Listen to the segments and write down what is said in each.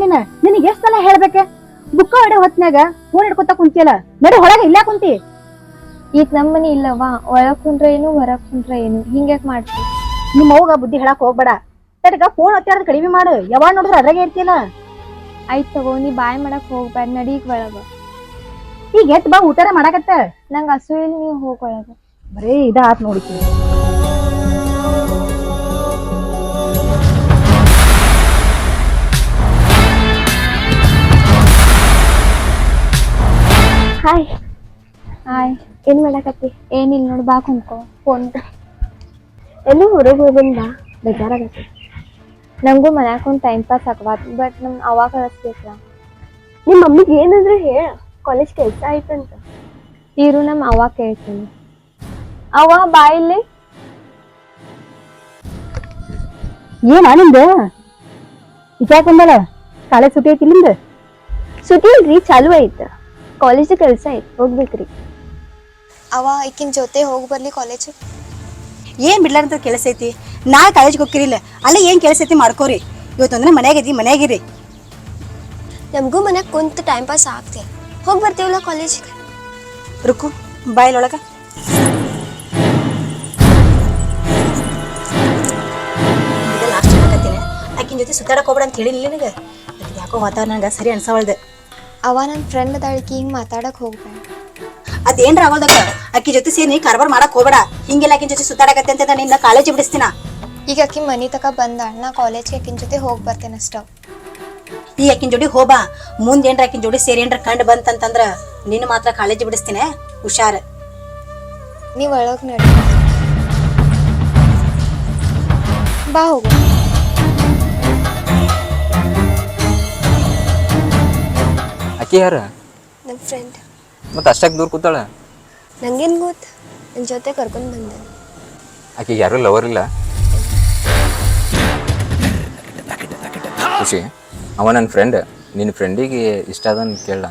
ನೀನ ನಿನಗೆ ಎಷ್ಟ್ ಸಲ ಹೇಳ್ಬೇಕ? ಬುಕ್ಕ ಹೊಡೆ ಹೊತ್ನ್ಯಾಗ ಫೋನ್ ಹಿಡ್ಕೊತ ಕುಂತಿಯಲ್ಲ ನಡಿ ಹೊರಗೆ ಇಲ್ಲ ಕುಂತಿ. ಈಗ ನಮ್ಮನೆ ಇಲ್ಲವಾ ಒಳಗ್ ಕುಂದ್ರ ಏನು ಹೊರಗ್ ಕುಂದ್ರ ಏನು ಹಿಂಗ್ಯಾಕ್ ಮಾಡ್ತಿ? ನಿಮ್ಮ ಅವ್ಗ ಬುದ್ಧಿ ಹೇಳಕ್ ಹೋಗ್ಬೇಡ. ತಡಗ ಫೋನ್ ಹತ್ತಿರದ ಕಡಿಮೆ ಮಾಡು ಯಾವಾಗ ನೋಡಿದ್ರ ಅದ್ರಾಗೆ ಇರ್ತಿಯಲ್ಲ. ಆಯ್ತ್ ತಗೋ ನೀ ಬಾಯ್ ಮಾಡಕ್ ಹೋಗ್ಬೇಡ ನಡಿ ಈಗ ಒಳಗ. ಈಗ ಎತ್ ಬಾ ಊಟಾರ ಮಾಡಾಕತ್ತ. ನಂಗ ಹಸು ಇಲ್ಲ ನೀವ್ ಹೋಗ್ ಒಳಗ. ಬರೀ ಇದ ಆತ್ ನೋಡಿಕಿ ಹಾಯ್ ಹಾಯ್ ಏನ್ ಮಾಡಕತ್ತಿ? ಏನಿಲ್ಲ ನೋಡ್ ಬಾ ಕುಂಕೋ ಫೋನ್ ಎಲ್ಲೂ ಹೊರಗೆ ಹೋಗಿಂದ ಬೇಜಾರಾಗತ್ತೆ. ನಂಗೂ ಮನ್ಯಾಗ ಒಂದು ಟೈಮ್ ಪಾಸ್ ಆಗವಾತ್ ಬಟ್ ನಮ್ ಅವಾಗ ಕಳಿಸ್ಬೇಕಲ್ಲ ನಿಮ್ಮ ಮಮ್ಮಿಗೆ ಏನಂದ್ರೆ ಹೇಳ ಕಾಲೇಜ್ ಕೆಲಸ ಆಯ್ತಂತ. ಇರು ನಮ್ಮ ಅವಾಗ ಕೇಳ್ತೀನಿ. ಅವ ಬಾ ಇಲ್ಲಿ. ಏನ ನಿಂದ ಬಂದಲ್ಲ ಕಾಲೇಜ್ ಸುಟಿ ಐತಿ ನಿಂದ ಸುಟಿ ಇಲ್ರಿ ಚಾಲು ಐತ. ಕಾಲೇಜ್ ಕೆಲಸ ಐತಿ ಹೋಗ್ಬೇಕ್ರಿ. ಅವ ಈಕಿನ ಜೊತೆ ಹೋಗಿ ಬರ್ಲಿ ಕಾಲೇಜ್ ಏನ್ ಬಿಡ್ಲಾರ್ದ ಕೆಲಸ ಐತಿ? ನಾಳೆ ಕಾಲೇಜ್ಗೆ ಹೋಗ್ತಿರಿಲ್ಲ ಅಲ್ಲೇ ಏನ್ ಕೆಲಸ ಐತಿ ಮಾಡ್ಕೋರಿ. ಇವತ್ತು ಅಂದ್ರೆ ಮನ್ಯಾಗ ಐತಿ ಮನ್ಯಾಗಿರಿ ನಮಗೂ ಮನೆಗೆ ಕುಂತ ಟೈಮ್ ಪಾಸ್ ಆಗ್ತಿ. ಹೋಗಿ ಬರ್ತೀವಲ್ಲ ಕಾಲೇಜಿಗೆ ರುಕು ಬಾಯಲೊಳಗ. ಲಾಸ್ಟ್ ಆಕಿನ ಜೊತೆ ಸುತ್ತಾಡಕ್ ಹೋಗ್ಬೇಡ ಅಂತ ಹೇಳಿಲ್ಲ ನಿನಗೆ? ಯಾಕೋ ವಾತಾವರಣ ಸರಿ ಅನ್ಸವಲ್ದು. ಅವ ನನ್ನ ಫ್ರೆಂಡ್ ಅದಾಳಿಕಿ ಹಿಂಗೆ ಮಾತಾಡಕ್ ಹೋಗ್ಬೇಡ. ಅದೇನ್ರ ಆಗೋದಕ್ಕ ಅಕ್ಕಿ ಜೊತೆ ಸೇರಿ ಕಾರ್ಬಾರ್ ಮಾಡಕ್ ಹೋಗ್ಬೇಡ. ಹಿಂಗೆಲ್ಲ ಅಕ್ಕಿ ಜೊತೆ ಸುತ್ತಾಡಕತ್ತೆ ಅಂತ ನಿನ್ನ ಕಾಲೇಜ್ ಬಿಡಿಸ್ತೀನ? ಈಗ ಅಕ್ಕಿ ಮನಿ ತಕ ಬಂದಾಳ ನಾ ಕಾಲೇಜ್ಗೆ ಅಕ್ಕಿನ ಜೊತೆ ಹೋಗಿ ಬರ್ತೇನೆ ಅಷ್ಟ. ಈ ಅಕ್ಕಿನ ಜೋಡಿ ಹೋಬಾ. ಮುಂದೆ ಏನ್ರ ಅಕ್ಕಿನ ಜೋಡಿ ಸೇರಿ ಏನ್ರ ಕಂಡು ಬಂತಂತಂದ್ರ ನಿನ್ನ ಮಾತ್ರ ಕಾಲೇಜ್ ಬಿಡಿಸ್ತೀನಿ. ಹುಷಾರ್. ನೀವು ಒಳಗೆ ನಡಿ. ಬಾ ಹೋಗು. ಆಕಿ ಯಾರ ನನ್ನ ಫ್ರೆಂಡ್ ಮತ್ತೆ ಅಷ್ಟಕ್ಕೆ ದೂರ ಕೂತಾಳ? ನಂಗೇನು ಗೊತ್ತು? ನನ್ನ ಜೊತೆ ಕರ್ಕೊಂಡು ಬಂದೆ. ಆಕಿಗೆ ಯಾರು ಲವರ್ ಇಲ್ಲ? ಖುಷಿ. ಅವ ನನ್ನ ಫ್ರೆಂಡ್ ನಿನ್ನ ಫ್ರೆಂಡಿಗೆ ಇಷ್ಟ ಅದ ಅಂತ ಕೇಳ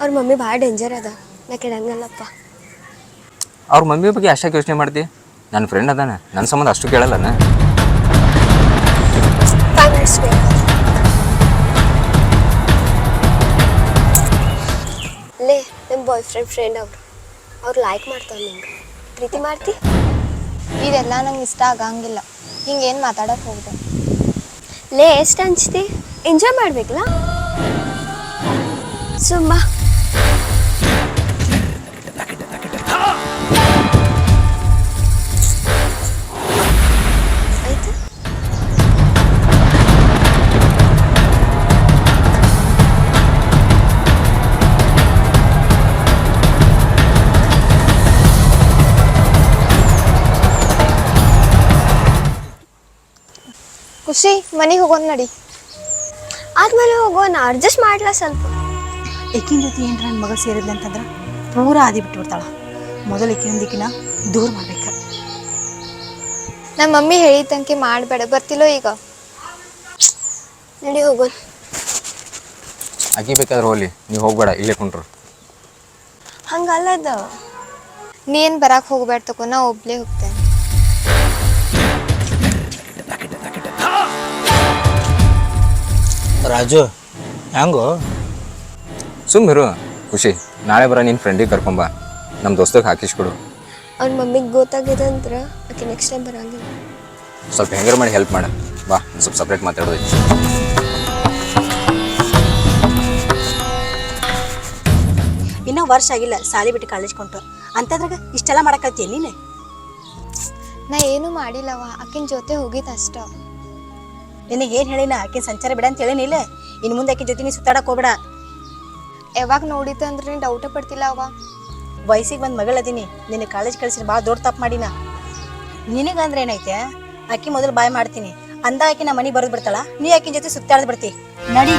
ಅವ್ರ ಮಮ್ಮಿ ಭಾಳ ಡೇಂಜರ್ ಅದ. ನಾ ಕೆಡಂಗಲ್ಲಪ್ಪ ಅವ್ರ ಮಮ್ಮಿ ಬಗ್ಗೆ ಅಷ್ಟಾಗಿ ಯೋಚನೆ ಮಾಡ್ತಿ? ನನ್ನ ಫ್ರೆಂಡ್ ಅದಾನ. ನನ್ನ ಸಂಬಂಧ ಅಷ್ಟು ಕೇಳಲ್ಲನ? ಬಾಯ್ ಫ್ರೆಂಡ್ ಫ್ರೆಂಡ್ ಅವರು. ಅವ್ರು ಲೈಕ್ ಮಾಡ್ತಾರೆ ನಿಂಗೆ. ಪ್ರೀತಿ ಮಾಡ್ತಿ? ಇದೆಲ್ಲ ನಂಗೆ ಇಷ್ಟ ಆಗಂಗಿಲ್ಲ. ಹಿಂಗೇನು ಮಾತಾಡಕ್ಕೆ ಹೋಗ್ದೆ. ಲೇ ಎಷ್ಟು ಹಂಚ್ತಿ? ಎಂಜಾಯ್ ಮಾಡ್ಬೇಕಲ್ಲ ಸುಮ್ಮ. ಖುಷಿ ಮನೆಗೆ ಹೋಗೋಣ ನಡಿ. ಆದ್ಮೇಲೆ ಹೋಗೋಣ ಅಡ್ಜಸ್ಟ್ ಮಾಡ್ಲಾ ಸ್ವಲ್ಪ. ಈಕಿನ ಜೊತೆ ಏನ್ರ ನನ್ನ ಮಗ ಸೇರಿದ್ಲ ಅಂತಂದ್ರ ಪೂರ ಆದಿ ಬಿಟ್ಬಿಡ್ತಾಳ. ಮೊದಲು ಈಕಿನೊಂದಿಕಿನ ದೂರ ಮಾಡ್ಬೇಕು. ನಮ್ಮ ಮಮ್ಮಿ ಹೇಳಿದಂಗೆ ಮಾಡಬೇಡ ಬರ್ತಿಲ್ಲೋ ಈಗ? ನಡಿ ಹೋಗೋಣ ಆಕಿ ಬೇಕಾದ್ರೆ ಹೋಗ್ಲಿ ನೀವು ಹೋಗ್ಬೇಡ ಇಲ್ಲೇ ಕುಂಟ್ರು ಹಂಗಲ್ಲದ. ನೀ ಏನು ಬರಕ್ಕೆ ಹೋಗ್ಬೇಡ ತಕೋ ನಾ ಒಬ್ಳೇ ಹೋಗ್ತೇನೆ. ರಾಜು ಹೆಂಗೋ? ಸುಮ್ಮಿರು ಖುಷಿ. ನಾಳೆ ಬರ ನಿನ್ನ ಫ್ರೆಂಡಿಗೆ ಕರ್ಕೊಂಬ ನಮ್ಮ ದೋಸ್ತಗೆ ಹಾಕಿಸ್ಕೊಡು ಅವ್ನ ಮಮ್ಮಿಗೆ ಗೊತ್ತಾಗಿದೆ ಅಂದ್ರೆ ಆಕೆ ನೆಕ್ಸ್ಟ್ ಟೈಮ್ ಬರಂಗಿಲ್ಲ. ಸ್ವಲ್ಪ ಹೆಂಗಾರು ಮಾಡಿ ಹೆಲ್ಪ್ ಮಾಡ. ಬಾ ಸ್ವಲ್ಪ ಸಪ್ರೇಟ್ ಮಾತಾಡೋದು ಇನ್ನ ವರ್ಷ ಆಗಿಲ್ಲ ಸಾಲಿ ಬಿಟ್ಟು ಕಾಲೇಜ್ ಕೊಂಟು. ಅಂತದ್ರಾಗ ಇಷ್ಟೆಲ್ಲ ಮಾಡಕತ್ತೀಯ ನೀನೆ? ನಾ ಏನು ಮಾಡಿಲ್ಲವ ಆಕಿನ ಜೊತೆ ಹೋಗಿದ್ದು ಅಷ್ಟ. ನಿನಗೆ ಏನು ಹೇಳಿನ? ಆಕಿನ ಸಂಚಾರ ಬಿಡ ಅಂತ ಹೇಳಿನಿಲ್ಲ ಇನ್ನು ಮುಂದೆ ಆಕಿನ ಜೊತೆ ನೀ ಸುತ್ತಾಡಕ್ಕೆ ಹೋಗ್ಬೇಡ. ಯಾವಾಗ ನೋಡಿದ್ದೆ ಅಂದ್ರೆ ನೀನು ಡೌಟ ಪಡ್ತಿಲ್ಲ ಅವ? ವಯಸ್ಸಿಗೆ ಬಂದ್ ಮಗಳದೀನಿ ನಿನ್ನ ಕಾಲೇಜ್ ಕಳ್ಸಿದ್ರೆ ಭಾಳ ದೊಡ್ಡ ತಪ್ಪು ಮಾಡಿನ. ನಿನಗಂದ್ರೆ ಏನೈತೆ? ಆಕಿ ಮೊದಲು ಬಾಯ್ ಮಾಡ್ತೀನಿ. ಅಂದ ಆಕಿ ನಮ್ಮ ಮನೆ ಬರೋದು ಬಿಡ್ತಾಳ. ನೀ ಆಕಿನ ಜೊತೆ ಸುತ್ತಾಡ್ದು ಬಿಡ್ತಿ. ನಡಿ.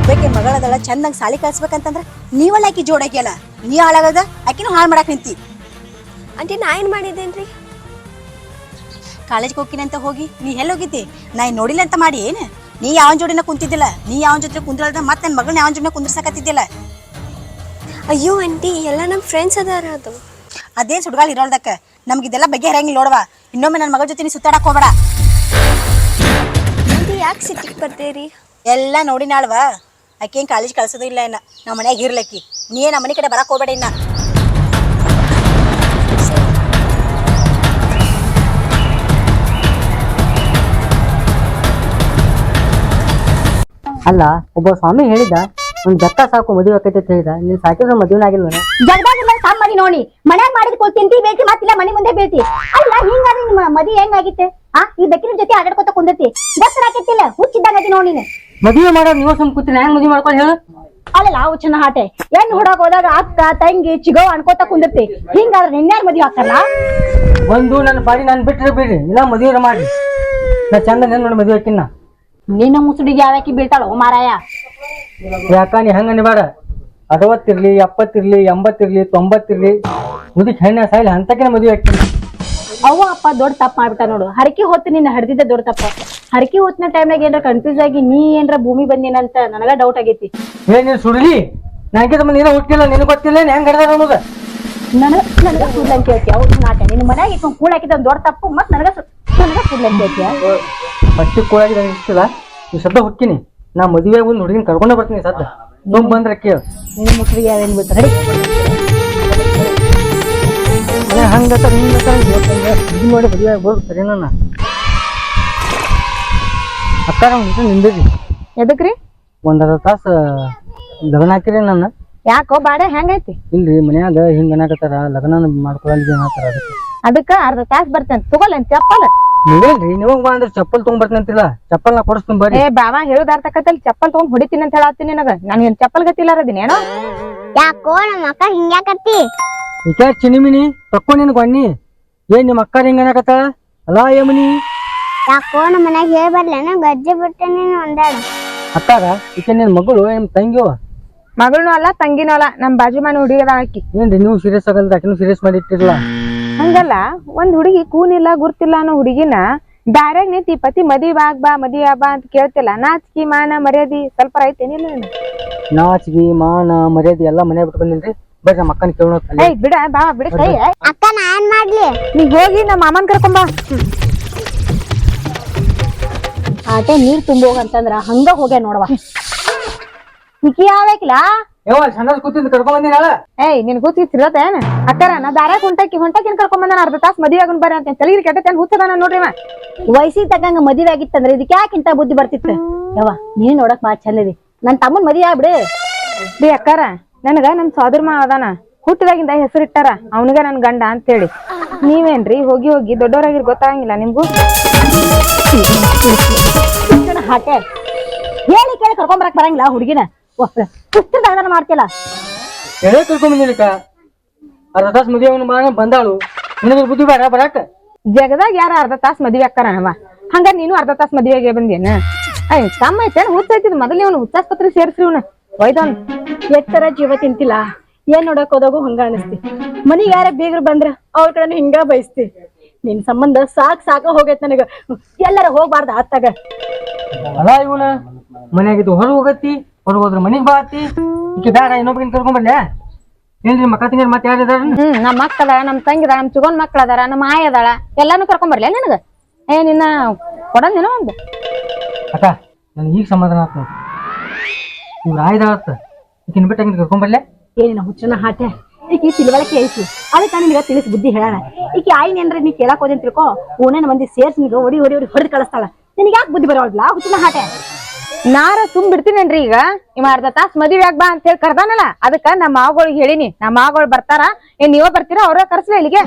ಒಬ್ಬಕ್ಕೆ ಮಗಳದಳ ಚಂದಂಗ್ ಸಾಲಿ ಕಳ್ಸ್ಬೇಕಂತಂದ್ರ ನೀವಲ್ಲ ಆಕಿ ಜೋಡಾಕಿಯಲ್ಲ? ನೀ ಹಾಳಾಗದ ಆಕಿನೂ ಹಾಳು ಮಾಡಕ್ ನಿಂತಿ. ಆಂಟಿ ನಾ ಏನು ಮಾಡಿದ್ದೇನ್ರಿ? ಕಾಲೇಜ್ಗೆ ಹೋಗ್ತೀನಿ ಅಂತ ಹೋಗಿ ನೀ ಎಲ್ಲಿ ಹೋಗಿದ್ದಿ ನಾ ಇನ್ ನೋಡಿಲ್ಲ ಅಂತ ಮಾಡಿ ಏನು? ನೀ ಯಾವ ಜೋಡಿನ ಕುಂತಿದ್ದಿಲ್ಲ? ನೀ ಯಾವ ಜೊತೆ ಕುಂದ್ರಲ್ದ ಮತ್ತೆ ನನ್ನ ಮಗಳನ್ನ ಯಾವ ಜೋಡಿನ ಕುಂದ್ರಸಕತ್ತಿದ್ದಿಲ್ಲ? ಅಯ್ಯೋ ಆಂಟಿ ಎಲ್ಲ ನಮ್ಮ ಫ್ರೆಂಡ್ಸ್ ಅದಾರ ಅದು. ಅದೇ ಸುಡ್ಗಾಲ್ ಇರೋಳ್ದಕ್ಕ ನಮ್ಗೆ ಇದೆಲ್ಲ ಬಗೆಹರಂಗಿಲ್ಲ ನೋಡವ. ಇನ್ನೊಮ್ಮೆ ನನ್ನ ಮಗಳ ಜೊತೆ ನೀ ಸುತ್ತಾಡಕ್ ಹೋಗ್ಬೇಡ. ಯಾಕೆ ಸಿಟ್ಟಿಗೆ ಬರ್ತೀರಿ? ಎಲ್ಲ ನೋಡಿ ನಾಳ್ವ? ಆಕೆ ಏನ್ ಕಾಲೇಜ್ ಕಳ್ಸೋದು ಇಲ್ಲ ಇನ್ನ. ನಮ್ಮ ಮನ್ಯಾಗ ಇರ್ಲಕ್ಕಿ ನೀ ನಮ್ಮ ಮನೆ ಕಡೆ ಬರಕ್ ಹೋಗ್ಬೇಡ ಇನ್ನ. ಅಲ್ಲ ಒಬ್ಬ ಸ್ವಾಮಿ ಹೇಳಿದ ಒಂದ್ ಜತ್ತ ಸಾಕು ಮದುವೆ ಆಕೈತೆ ಅಂತ ಹೇಳಿದ. ನೀನ್ ಸಾಕಿದ್ರೆ ಮದುವೆ ಆಗಿಲ್ಲ ಜಗದಾಗ ಮನೆ ತಮ್ಮ ಮದಿ ನೋಡಿ. ಮನ್ಯಾಗ ಮಾಡಿದ್ ಕೊ ತಿಂತಿ ಬೇತಿ ಮತ್ತಿಲ್ಲ ಮನೆ ಮುಂದೆ ಬೇತಿ ಅಲ್ಲ ಹಿಂಗಾದ್ರೆ ನಿಮ್ಮ ಮದಿ ಹೆಂಗಾಗಿತ್ತೆ? ಆ ಈ ಬೆಕ್ಕಿನ ಜೊತೆ ಆಡಾಡ್ಕೊತ ಕುಂದತಿ ದಸರ ಆಕೈತಿಲ್ಲ ಹುಚ್ಚಿದ್ದಂಗತಿ ನೋಡಿ ನೀನು. ಮದುವೆ ಮಾಡೋದು ನೀವು ಸುಮ್ ಕೂತಿನ ಹೆಂಗ್ ಮದುವೆ ಮಾಡ್ಕೊಂಡು ಹೇಳು? ಅಲ್ಲಲ್ಲ ಹುಚ್ಚನ ಹಾಟೆ. ಹೆಣ್ಣು ಹುಡಕ್ ಹೋದಾಗ ಅಕ್ಕ ತಂಗಿ ಚಿಗೋ ಅನ್ಕೋತ ಕುಂದಿರ್ತಿ. ಹಿಂಗಾದ್ರೆ ನಿನ್ಯಾರ ಮದುವೆ ಹಾಕಲ್ಲ ಒಂದು ನನ್ನ ಪಾಡಿ ನಾನು ಬಿಟ್ಟರೆ ಬಿಡ್ರಿ ಇಲ್ಲ ಮದುವೆ ಮಾಡ್ರಿ. ನಾ ಚಂದ ನೆನ್ ನೋಡಿ ಮದುವೆ ಹಾಕಿನ. ನಿನ್ನ ಮುಸುಡಿಗೆ ಯಾವ್ಯಾಕಿ ಬೀಳ್ತಾಳ ಮಾರಾಯ? ಯಾಕ ನೀ ಹಂಗ ಅನ್ಬೇಡ. ಅರವತ್ತಿರ್ಲಿ ಎಪ್ಪತ್ತಿರ್ಲಿ ಎಂಬತ್ತಿರ್ಲಿ ತೊಂಬತ್ತಿರ್ಲಿ ಮುದುಕ್ ಹೆಣ್ಣ ಸಾಯಿಲ್ ಅಂತಕಿನ ಮದುವೆ ಹಾಕಿನ. ಅವ್ವ ಅಪ್ಪ ದೊಡ್ಡ ತಪ್ಪ ಮಾಡ್ಬಿಟ್ಟ ನೋಡು. ಹರಕೆ ಹೊತ್ತು ನಿನ್ನ ಹಡ್ದಿದ್ದ ದೊಡ್ಡ ತಪ್ಪ. ಹರಕೆ ಹೊತ್ತಿನ ಟೈಮ್ನಾಗ ಏನ್ರ ಕನ್ಫ್ಯೂಸ್ ಆಗಿ ನೀ ಏನ್ರ ಭೂಮಿ ಬಂದೇನಂತ ನನಗ ಡೌಟ್ ಆಗೈತಿ. ಏ ನೀನ್ ಸುಡ್ಲಿ? ನನಗೆ ನೀನು ಹುಟ್ಟಿಲ್ಲ ನಿನಗೆ ಗೊತ್ತಿಲ್ಲ ಹೆಂಗ್ ಹಿಡ್ದಾರ ಅನ್ನೋದು? ನನಗ ನನಗ ಸುಡ್ಲಂತ ಹೇಳ್ತಿ ಅವ್ರು ನಾಟ ನಿನ್ನ ಮನ್ಯಾಗ ಇಟ್ಕೊಂಡು ಕೂಳ ಹಾಕಿದ ದೊಡ್ಡ ತಪ್ಪು ಮತ್ ನನಗ ನನಗ ಸುಡ್ಲಂತ ಹೇಳ್ತಿಯ ಬಟ್ಟೆ ಕೂಡಾಗಿ ನನಗೆ ಇಷ್ಟಿಲ್ಲ. ನೀ ಸದ್ದ ಹುಟ್ಟಿನಿ ನಾ ಮದುವೆ ಒಂದು ಹುಡುಗಿನ ಕರ್ಕೊಂಡೇ ಬರ್ತೀನಿ ಸದ್ದ. ತುಂಬ ಬಂದ್ರೆ ಕೇಳು. ನಿನ್ನ ಮುಟ್ಟಿಗೆ ಯಾವೇನ್ ಬೀಳ್ತಾರ ಹಂಗತ್ತ ಹಿಂಗತ್ತ ಇದು ಮಾಡಿ ಮದುವೆ ಆಗ್ಬೋದು ಸರಿನಾ ನಾ ಅಕ್ಕಾರ ಒಂದು ನಿಂದಿರಿ. ಎದಕ್ರಿ? ಒಂದರ ತಾಸು ಲಗ್ನ ಹಾಕಿರಿ ನನ್ನ. ಯಾಕೋ ಬಾಡ ಹೆಂಗೈತಿ? ಇಲ್ರಿ ಮನ್ಯಾಗ ಹಿಂಗ ಅನ್ನಕತ್ತಾರ ಲಗ್ನ ಅನ್ನತ್ತಾರ ಅದಕ್ಕೆ. ಅದಕ್ಕ ಅರ್ಧ ತಾಸ್ ಬರ್ತೇನೆ. ತಗೊಳ್ಳೇನ್ ಚಪ್ಪಲ್. ನೀವೇನ್ರಿ ನೀವ್ ಬಾ ಅಂದ್ರೆ ಚಪ್ಪಲ್ ತೊಗೊಂಬರ್ತೀನಿ ಅಂತಿಲ್ಲ ಚಪ್ಪಲ್ ನಾ ಕೊಡಿಸ್ತೀನಿ ಬರ್ರಿ ಏ ಬಾವ ಹೇಳುದಾರ ತಕ್ಕತ್ತಲ್ಲಿ ಚಪ್ಪಲ್ ತಗೊಂಡ್ ಹೊಡಿತೀನಿ ಅಂತ ಹೇಳತ್ತೀನಿ ನನಗ. ನಾನು ಏನ್ ಚಪ್ಪಲ್ ಗತಿಲ್ಲ ಏನೋ? ಯಾಕೋ ನಮ್ಮ ಅಕ್ಕ ಹಿಂಗ್ಯಾಕತ್ತಿ ಈಕೆ ಚಿನಿಮಿನಿ ತಕ್ಕೋ ನಿನ್ ಗೊಣ್ಣಿ ಏನ್ ನಿಮ್ಮ ಅಕ್ಕ ಹಿಂಗ ಅನ್ನಕತ್ತಾಳ? ಅಲಾ ಯಮನಿ ಯಾಕೋ ನಮ್ಮ ಮನ್ಯಾಗ ಹೇಳಿ ಬರ್ಲೇನ ಗಜ್ಜೆ ಬಿಟ್ಟೆ ಒಂದಾಡ ಅಕ್ಕಾರ ಈಕೆ ನಿನ್ ಮಗಳು ನಿಮ್ ತಂಗಿಯೋ ಮಗಳನು ಅಲ್ಲ ತಂಗಿನೂ ಅಲ್ಲ. ನಮ್ ಬಾಜು ಮನೆ ಹುಡುಗದ ಆಕಿ. ಏನ್ರಿ ನೀವು ಸೀರಿಯಸ್ ಆಗಲ್ದ? ಆಕಿನೂ ಸೀರಿಯಸ್ ಮಾಡಿ ಇಟ್ಟಿರಲ್ಲ ಹಂಗಲ್ಲ ಒಂದ್ ಹುಡುಗಿ ಕೂನಿಲ್ಲ ಗುರ್ತಿಲ್ಲ ಅನ್ನೋ ಹುಡುಗಿನ ಬ್ಯಾರ್ಯಾಗ ನಿಂತಿ ಪತಿ ಮದಿ ಬಾ ಮದಿ ಬಾ ಅಂತ ಕೇಳ್ತಿಲ್ಲ. ನಾಚಿಕಿ ಮಾನ ಮರ್ಯಾದಿ ಸ್ವಲ್ಪ ಐತೇನಿಲ್ಲ ನಾಚಿಕಿ ನಾಚಿಗೆ ಮಾನ ಮರ್ಯಾದಿ ಎಲ್ಲಾ ಮನೆ ಬಿಟ್ಟು ಬಂದಿಲ್ರಿ ಬರ್ರಿ ನಮ್ಮ ಅಕ್ಕನ ಕೇಳೋ ಏಯ್ ಬಿಡ ಬಾ ಬಿಡ ಕೈ ಅಕ್ಕ ನಾ ಏನ್ ಮಾಡ್ಲಿ? ನೀ ಹೋಗಿ ನಮ್ಮ ಮಾಮನ್ ಬಾ. ಆಟೆ ನೀರ್ ತುಂಬ ಹೋಗಂತಂದ್ರ ಹಂಗ ಹೋಗ್ಯ ನೋಡವಾ. ಇಕಿ ಯಾವ್ಯಾಕಿಲ್ಲ ಯಾವ ಸಣ್ಣ ಕೂತಿದ್ದು ಕರ್ಕೊಂಡ್ ಬಂದಿನ ಏಯ್ ನಿನ್ ಕೂತಿ ತಿರತೇನ ಅಕ್ಕಾರ ನಾ ಬ್ಯಾರ್ಯಾಗ ಹೊಂಟಕಿ ಹೊಂಟಕಿನ್ ಕರ್ಕೊಂಡ್ ಬಂದಾನ ಅರ್ಧ ತಾಸ್ ಮದ್ವಿ ಆಗುನ್ ಬರ್ರಿ ಅಂತ ತಲೆಗಿರಿ ಕೆಟ್ಟತೇನ್ ಹುಚ್ಚದಾನ ನೋಡ್ರಿ ಇವ. ವಯಸ್ಸಿಗೆ ತಕ್ಕಂಗ ಮದುವೆ ಆಗಿತ್ತಂದ್ರ ಇದಕ್ಕೆ ಯಾಕಿಂತ ಬುದ್ಧಿ ಬರ್ತಿತ್ತು? ಯವ್ವ ನೀನ್ ನೋಡಕ್ ಬಾ ಚಂದ ಇದಿ. ನನ್ ತಮ್ಮನ್ ಮದಿ ಆಗ್ಬಿಡು. ರೀ ಅಕ್ಕಾರ ನನಗ ನಮ್ ಸೋದರ ಮಾ ಅದಾನ. ಹುಟ್ಟಿದಾಗಿಂದ ಹೆಸರಿಟ್ಟಾರ ಅವನಿಗ ನನ್ ಗಂಡ ಅಂತ ಹೇಳಿ ನೀವೇನ್ರಿ ಹೋಗಿ ಹೋಗಿ ದೊಡ್ಡವರಾಗಿರ್ ಗೊತ್ತಾಗಂಗಿಲ್ಲ ನಿಮ್ಗೂ? ಹುಚ್ಚನ ಹೇಳಿ ಕೇಳಿ ಕರ್ಕೊಂಡ್ ಬರಕ್ ಬರಂಗಿಲ್ಲ ಹುಡುಗಿನ. ಹುಚ್ಚಿನ ದಾನ ಮಾಡ್ತಿಲ್ಲ ಹೇಳೇ ಕರ್ಕೊಂಡ್ ಬಂದಿನಕ್ಕ ಅರ್ಧ ತಾಸು ಮದುವೆ ಅವನು ಬಾ ಬಂದಾಳು. ನಿನಗೆ ಬುದ್ಧಿ ಬೇಡ ಬರಾಕ? ಜಗದಾಗ ಯಾರ ಅರ್ಧ ತಾಸ್ ಮದ್ವೆ ಅಕ್ಕಾರನವ ಹಂಗ ನೀನು ಅರ್ಧ ತಾಸ್ ಮದ್ವೆಗೆ ಬಂದೇನ ಅಯ್ಯ ತಮ್ಮ ಐತೇನ್ ಹುಚ್ಚ ಐತಿದ್? ಮೊದಲೇ ಅವನು ಹುಚ್ಚಾಸ್ಪತ್ರೆ ಸೇರಿಸ್ರಿ ಅವನ. ಒಯ್ದವ್ನ. ಎತ್ತರ ಜೀವ ತಿಂತಿಲ್ಲ. ಏನ್ ನೋಡಕ್ ಹೋದಾಗು ಹಂಗ ಅನಿಸ್ತಿ. ಮನಿಗ್ ಯಾರ ಬೀಗ್ರು ಬಂದ್ರ ಅವ್ರ ಕಡೆ ಹಿಂಗ ಬಯಸ್ತಿ. ನಿನ್ ಸಂಬಂಧ ಸಾಕ್ ಸಾಕ ಹೋಗೈತ್ ನನಗ. ಎಲ್ಲರ ಹೋಗ್ಬಾರ್ದ ಆತ್ತಾಗ. ಅಲ್ಲ ಇವನ ಮನೆಯಾಗಿದ್ದು ಹೊರ ಹೋಗತ್ತಿ? ಹೋದ್ರ ಮನಿಗ್ ಬಾತಿ ಈಕೆ ಬೇಡ ಇನ್ನೊಬ್ಬಗಿನ ಕರ್ಕೊಂಡ್ಬಲ್ಲೆ ಏನ್ರಿ ಮಕ್ಕ ತಿಂಗ ಮತ್ತೆ ಯಾರು ಇದಾರ? ಹ್ಮ್ ನಮ್ ಮಕ್ಕಳ ನಮ್ ತಂಗಿದ ನಮ್ ಚುಗೋನ್ ಮಕ್ಳ ಅದಾರ ನಮ್ಮ ಆಯ ಅದಾಳ ಎಲ್ಲಾನು ಕರ್ಕೊಂಡ್ ಬರ್ಲಿ ನನಗ? ಏ ನಿನ್ನ ಕೊಡಂದೇನೋ ಒಂದು. ಅಕ್ಕ ನನ್ ಈಗ ಸಮಾಧಾನ ಆಯ್ತು ಇವ್ರು ಆಯ್ದಾಳತ್ತ ಈಕಿನ ಬಿಟ್ಟು ಹಂಗೆ ಕರ್ಕೊಂಡ್ ಬರ್ಲೆ? ಏನಿನ ಹುಚ್ಚನ ಹಾಟೆ ಈಕಿ ತಿಳುವಳಿಕೆ ಐತಿ. ಅದಕ್ಕೆ ನಿನಗ ತಿಳಿಸಿ ಬುದ್ಧಿ ಹೇಳಣ ಈಕಿ ಆಯ್ನ ಏನ್ರ ನೀ ಕೇಳಕ್ ಹೋದೆ ತಿಳ್ಕೊ ಓನೇನ ಮಂದಿ ಸೇರ್ಸಿ ನಿಗ ಒಡಿ ಒಡಿ ಒಡಿ ಹೊಡೆದು ಕಳಿಸ್ತಾಳ. ನಿನಗೆ ಯಾಕೆ ಬುದ್ಧಿ ಬರೋಲ್ಲ ಹುಚ್ಚನ ಹಾಟೆ ನಾರ ಸುಮ್ ಈಗ? ಇವ ಅರ್ಧ ತಾಸ್ ಮದ್ವೆ ಬಾ ಅಂತ ಹೇಳಿ ಕರ್ದಾನಲ್ಲ? ಅದಕ್ಕ ನಮ್ಮ ಮಾವಗಳಿಗೆ ಹೇಳಿನಿ. ನಮ್ಮ ಮಾವುಗಳು ಬರ್ತಾರ. ಏನ್ ನೀವ ಬರ್ತೀರಾ? ಅವ್ರ ಕರ್ಸ್ಲಿ ಇಲ್ಲಿಗೆ.